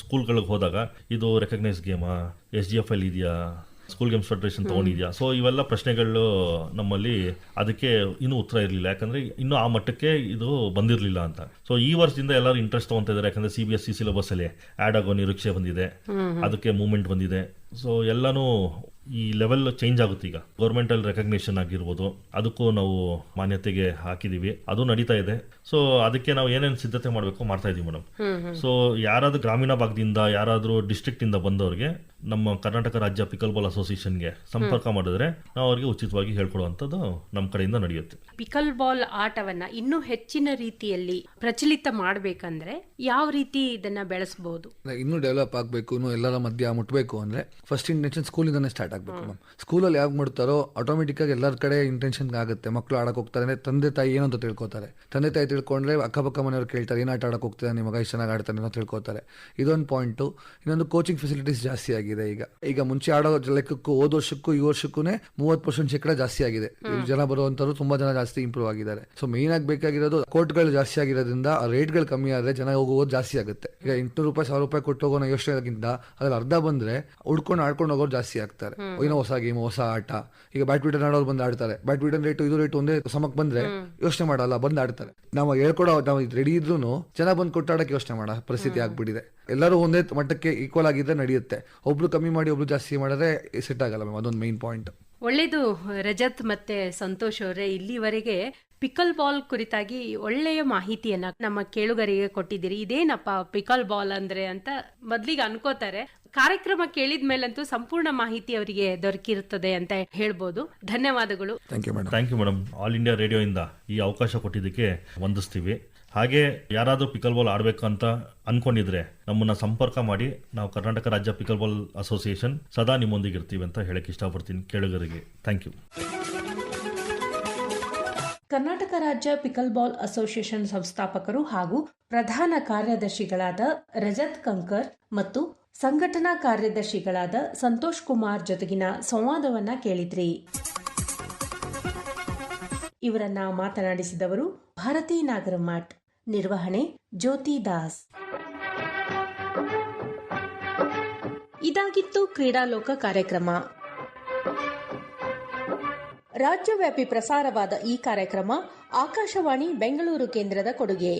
ಸ್ಕೂಲ್ಗಳಿಗೆ ಹೋದಾಗ ಇದು ರೆಕಗ್ನೈಸ್ ಗೇಮಾ ಎಸ್ ಜಿ ಎಫ್ ಎಲ್ ಇದೆಯಾ ಸ್ಕೂಲ್ ಗೇಮ್ಸ್ ಫೆಡರೇಷನ್ ತಗೊಂಡಿದ್ಯಾ? ಸೊ ಇವೆಲ್ಲ ಪ್ರಶ್ನೆಗಳು ನಮ್ಮಲ್ಲಿ ಅದಕ್ಕೆ ಇನ್ನೂ ಉತ್ತರ ಇರಲಿಲ್ಲ. ಯಾಕಂದ್ರೆ ಇನ್ನೂ ಆ ಮಟ್ಟಕ್ಕೆ ಇದು ಬಂದಿರಲಿಲ್ಲ ಅಂತ. ಸೊ ಈ ವರ್ಷದಿಂದ ಎಲ್ಲರೂ ಇಂಟ್ರೆಸ್ಟ್ ತಗೊಂತ ಇದ್ದಾರೆ ಯಾಕಂದ್ರೆ C B S C syllabus ಅಲ್ಲಿ ಆಡ್ ಆಗೋ ನಿರೀಕ್ಷೆ ಬಂದಿದೆ. ಅದಕ್ಕೆ ಮೂವ್ಮೆಂಟ್ ಬಂದಿದೆ. ಸೊ ಎಲ್ಲಾನು ಈ ಲೆವೆಲ್ ಚೇಂಜ್ ಆಗುತ್ತೆ ಈಗ. ಗೌರ್ಮೆಂಟ್ ಅಲ್ಲಿ ರೆಕಗ್ನೇಷನ್ ಆಗಿರ್ಬೋದು. ಅದಕ್ಕೂ ನಾವು ಮಾನ್ಯತೆಗೆ ಹಾಕಿದೀವಿ. ಅದು ನಡೀತಾ ಇದೆ. ಸೊ ಅದಕ್ಕೆ ನಾವು ಏನೇನು ಸಿದ್ಧತೆ ಮಾಡಬೇಕು ಮಾಡ್ತಾ ಇದೀವಿ ಮೇಡಮ್. ಸೊ ಯಾರಾದ್ರೂ ಗ್ರಾಮೀಣ ಭಾಗದಿಂದ ಯಾರಾದ್ರೂ ಡಿಸ್ಟ್ರಿಕ್ಟ್ ಇಂದ ಬಂದವ್ರಿಗೆ ನಮ್ಮ ಕರ್ನಾಟಕ ರಾಜ್ಯ ಪಿಕಲ್ ಬಾಲ್ ಅಸೋಸಿಯೇಷನ್ಗೆ ಸಂಪರ್ಕ ಮಾಡಿದ್ರೆ ನಾವು ಅವರಿಗೆ ಉಚಿತವಾಗಿ ಹೇಳ್ಕೊಡುವಂಥದ್ದು ನಮ್ಮ ಕಡೆಯಿಂದ ನಡೆಯುತ್ತೆ. ಪಿಕಲ್ ಬಾಲ್ ಆಟವನ್ನ ಇನ್ನೂ ಹೆಚ್ಚಿನ ರೀತಿಯಲ್ಲಿ ಪ್ರಚಲಿತ ಮಾಡಬೇಕಂದ್ರೆ ಯಾವ ರೀತಿ ಇದನ್ನ ಬೆಳೆಸಬಹುದು ಇನ್ನೂ ಡೆವಲಪ್ ಆಗಬೇಕು ಇನ್ನೂ ಎಲ್ಲರ ಮಧ್ಯ ಮುಟ್ಟಬೇಕು ಅಂದ್ರೆ ಫಸ್ಟ್ ಇಂಟೆನ್ಷನ್ ಇಂದಾನೆ ಸ್ಟಾರ್ಟ್ ಆಗಬೇಕು ಮ್ಯಾಮ್ ಸ್ಕೂಲಲ್ಲಿ ಯಾವಾಗ ಮಾಡ್ತಾರೋ ಆಟೋಮೆಟಿಕ್ ಆಗಿ ಎಲ್ಲರ ಕಡೆ ಇಂಟೆನ್ಷನ್ ಆಗುತ್ತೆ. ಮಕ್ಕಳು ಆಡಕ್ಕೆ ಹೋಗ್ತಾರೆ ಅಂದ್ರೆ ತಂದೆ ತಾಯಿ ಏನಂತ ತಿಳ್ಕೊತಾರೆ. ತಂದೆ ತಾಯಿ ತಿಳ್ಕೊಂಡ್ರೆ ಅಕ್ಕಪಕ್ಕ ಮನೆಯವರು ಕೇಳ್ತಾರೆ ಏನು ಆಟ ಆಡಕ್ಕೆ ಹೋಗ್ತಾರೆ ನಿಮ್ಮ ಮಗ ಇಷ್ಟು ಚೆನ್ನಾಗಿ ಆಡ್ತಾನೆ ಅಂತ ತಿಳ್ಕೊತಾರೆ. ಇದೊಂದು ಪಾಯಿಂಟು ಇನ್ನೊಂದು ಕೋಚಿಂಗ್ ಫೆಸಿಲಿಟೀಸ್ ಜಾಸ್ತಿ ಆಗಿದೆ. ಈಗ ಈಗ ಮುಂಚೆ ಆಡೋ ಲೆಕ್ಕಕ್ಕೂ ಹೋದ ವರ್ಷಕ್ಕೂ ಈ ವರ್ಷಕ್ಕೂ ಮೂವತ್ ಪರ್ಸೆಂಟ್ ಶೇಕಡ ಜಾಸ್ತಿ ಆಗಿದೆ. ಜನ ಬರುವಂತರು ತುಂಬಾ ಜನ ಜಾಸ್ತಿ ಇಂಪ್ರೂವ್ ಆಗಿದ್ದಾರೆ. ಸೊ ಮೇನ್ ಆಗಿ ಬೇಕಾಗಿರೋದು ಕೋರ್ಟ್ಗಳು ಜಾಸ್ತಿ ಆಗಿರೋದ್ರಿಂದ ರೇಟ್ಗಳು ಕಮ್ಮಿ ಆದ್ರೆ ಜನ ಹೋಗೋದು ಜಾಸ್ತಿ ಆಗುತ್ತೆ. ಈಗ ಎಂಟುನೂರು ರೂಪಾಯಿ ಸಾವಿರ ರೂಪಾಯಿ ಕೊಟ್ಟು ಹೋಗೋಣ ಯೋಚನೆಗಿಂತ ಅದ್ರಲ್ಲಿ ಅರ್ಧ ಬಂದ್ರೆ ಉಡ್ಕೊಂಡು ಆಡ್ಕೊಂಡು ಹೋಗೋರು ಜಾಸ್ತಿ ಆಗ್ತಾರೆ. ಏನೋ ಹೊಸ ಗೇಮ್ ಹೊಸ ಆಟ. ಈಗ ಬ್ಯಾಡ್ಮಿಂಟನ್ ಆಡೋರು ಬಂದು ಆಡ್ತಾರೆ. ಬ್ಯಾಡ್ಮಿಂಟನ್ ರೇಟ್ ಇದು ರೇಟ್ ಒಂದೇ ಸಮಕ್ ಬಂದ್ರೆ ಯೋಚನೆ ಮಾಡಲ್ಲ ಬಂದ್ ಆಡ್ತಾರೆ. ನಾವು ಹೇಳ್ಕೊಡೋ ನಾವು ರೆಡಿ ಇದ್ರು ಜನ ಬಂದು ಕೊಟ್ಟಾಡಕ್ಕೆ ಯೋಚನೆ ಮಾಡೋ ಪರಿಸ್ಥಿತಿ ಆಗ್ಬಿಟ್ಟಿದೆ. ಎಲ್ಲರೂ ಒಂದೇ ಮಟ್ಟಕ್ಕೆ ಈಕ್ವಲ್ ಆಗಿದ್ರೆ ನಡೆಯುತ್ತೆ. ಒಬ್ರು ಕಮ್ಮಿ ಮಾಡಿ ಒಬ್ರು ಜಾಸ್ತಿ ಮಾಡಿದ್ರೆ ಸೆಟ್ ಆಗಲ್ಲ ಮ್ಯಾಮ್ ಅದೊಂದು ಮೈನ್ ಪಾಯಿಂಟ್ ಒಳ್ಳೇದು ರಜತ್ ಮತ್ತೆ ಸಂತೋಷ್ ಅವರೇ ಇಲ್ಲಿವರೆಗೆ ಪಿಕಲ್ ಬಾಲ್ ಕುರಿತಾಗಿ ಒಳ್ಳೆಯ ಮಾಹಿತಿಯನ್ನ ನಮ್ಮ ಕೇಳುಗರಿಗೆ ಕೊಟ್ಟಿದ್ದೀರಿ. ಇದೇನಪ್ಪ ಪಿಕಲ್ ಬಾಲ್ ಅಂದ್ರೆ ಅಂತ ಮೊದ್ಲಿಗೆ ಅನ್ಕೋತಾರೆ. ಕಾರ್ಯಕ್ರಮ ಕೇಳಿದ ಮೇಲಂತೂ ಸಂಪೂರ್ಣ ಮಾಹಿತಿ ಅವರಿಗೆ ದೊರಕಿರುತ್ತದೆ ಅಂತ ಹೇಳ್ಬೋದು. ಧನ್ಯವಾದಗಳು. Thank you madam thank you madam all India radio ಇಂದ ಈ ಅವಕಾಶ ಕೊಟ್ಟಿದ್ದಕ್ಕೆ ವಂದಿಸ್ತೀವಿ. ಹಾಗೆ ಯಾರಾದರೂ ಪಿಕಲ್ ಬಾಲ್ ಅಂತ ಅನ್ಕೊಂಡಿದ್ರೆ ನಮ್ಮನ್ನ ಸಂಪರ್ಕ ಮಾಡಿ. ನಾವು ಕರ್ನಾಟಕ ರಾಜ್ಯ ಪಿಕಲ್ ಬಾಲ್ ಅಸೋಸಿಯೇಷನ್ ಸದಾ ನಿಮ್ಮೊಂದಿಗೆ ಇರ್ತೀವಿ ಅಂತ ಹೇಳಕ್ಕೆ ಇಷ್ಟಪಡ್ತೀನಿ ಕೇಳುಗರಿಗೆ. ಥ್ಯಾಂಕ್ ಯು ಕರ್ನಾಟಕ ರಾಜ್ಯ ಪಿಕಲ್ ಬಾಲ್ ಅಸೋಸಿಯೇಷನ್ ಸಂಸ್ಥಾಪಕರು ಹಾಗೂ ಪ್ರಧಾನ ಕಾರ್ಯದರ್ಶಿಗಳಾದ ರಜತ್ ಕಂಕರ್ ಮತ್ತು ಸಂಘಟನಾ ಕಾರ್ಯದರ್ಶಿಗಳಾದ ಸಂತೋಷ್ ಕುಮಾರ್ ಜೊತೆಗಿನ ಸಂವಾದವನ್ನ ಕೇಳಿದ್ರಿ. ಇವರನ್ನ ಮಾತನಾಡಿಸಿದವರು ಭಾರತಿ ನಾಗರಮಠ್ ನಿರ್ವಹಣೆ ಜ್ಯೋತಿ ದಾಸ್. ಇದಾಗಿತ್ತು ಕ್ರೀಡಾಲೋಕ ಕಾರ್ಯಕ್ರಮ. ರಾಜ್ಯವ್ಯಾಪಿ ಪ್ರಸಾರವಾದ ಈ ಕಾರ್ಯಕ್ರಮ ಆಕಾಶವಾಣಿ ಬೆಂಗಳೂರು ಕೇಂದ್ರದ ಕೊಡುಗೆ.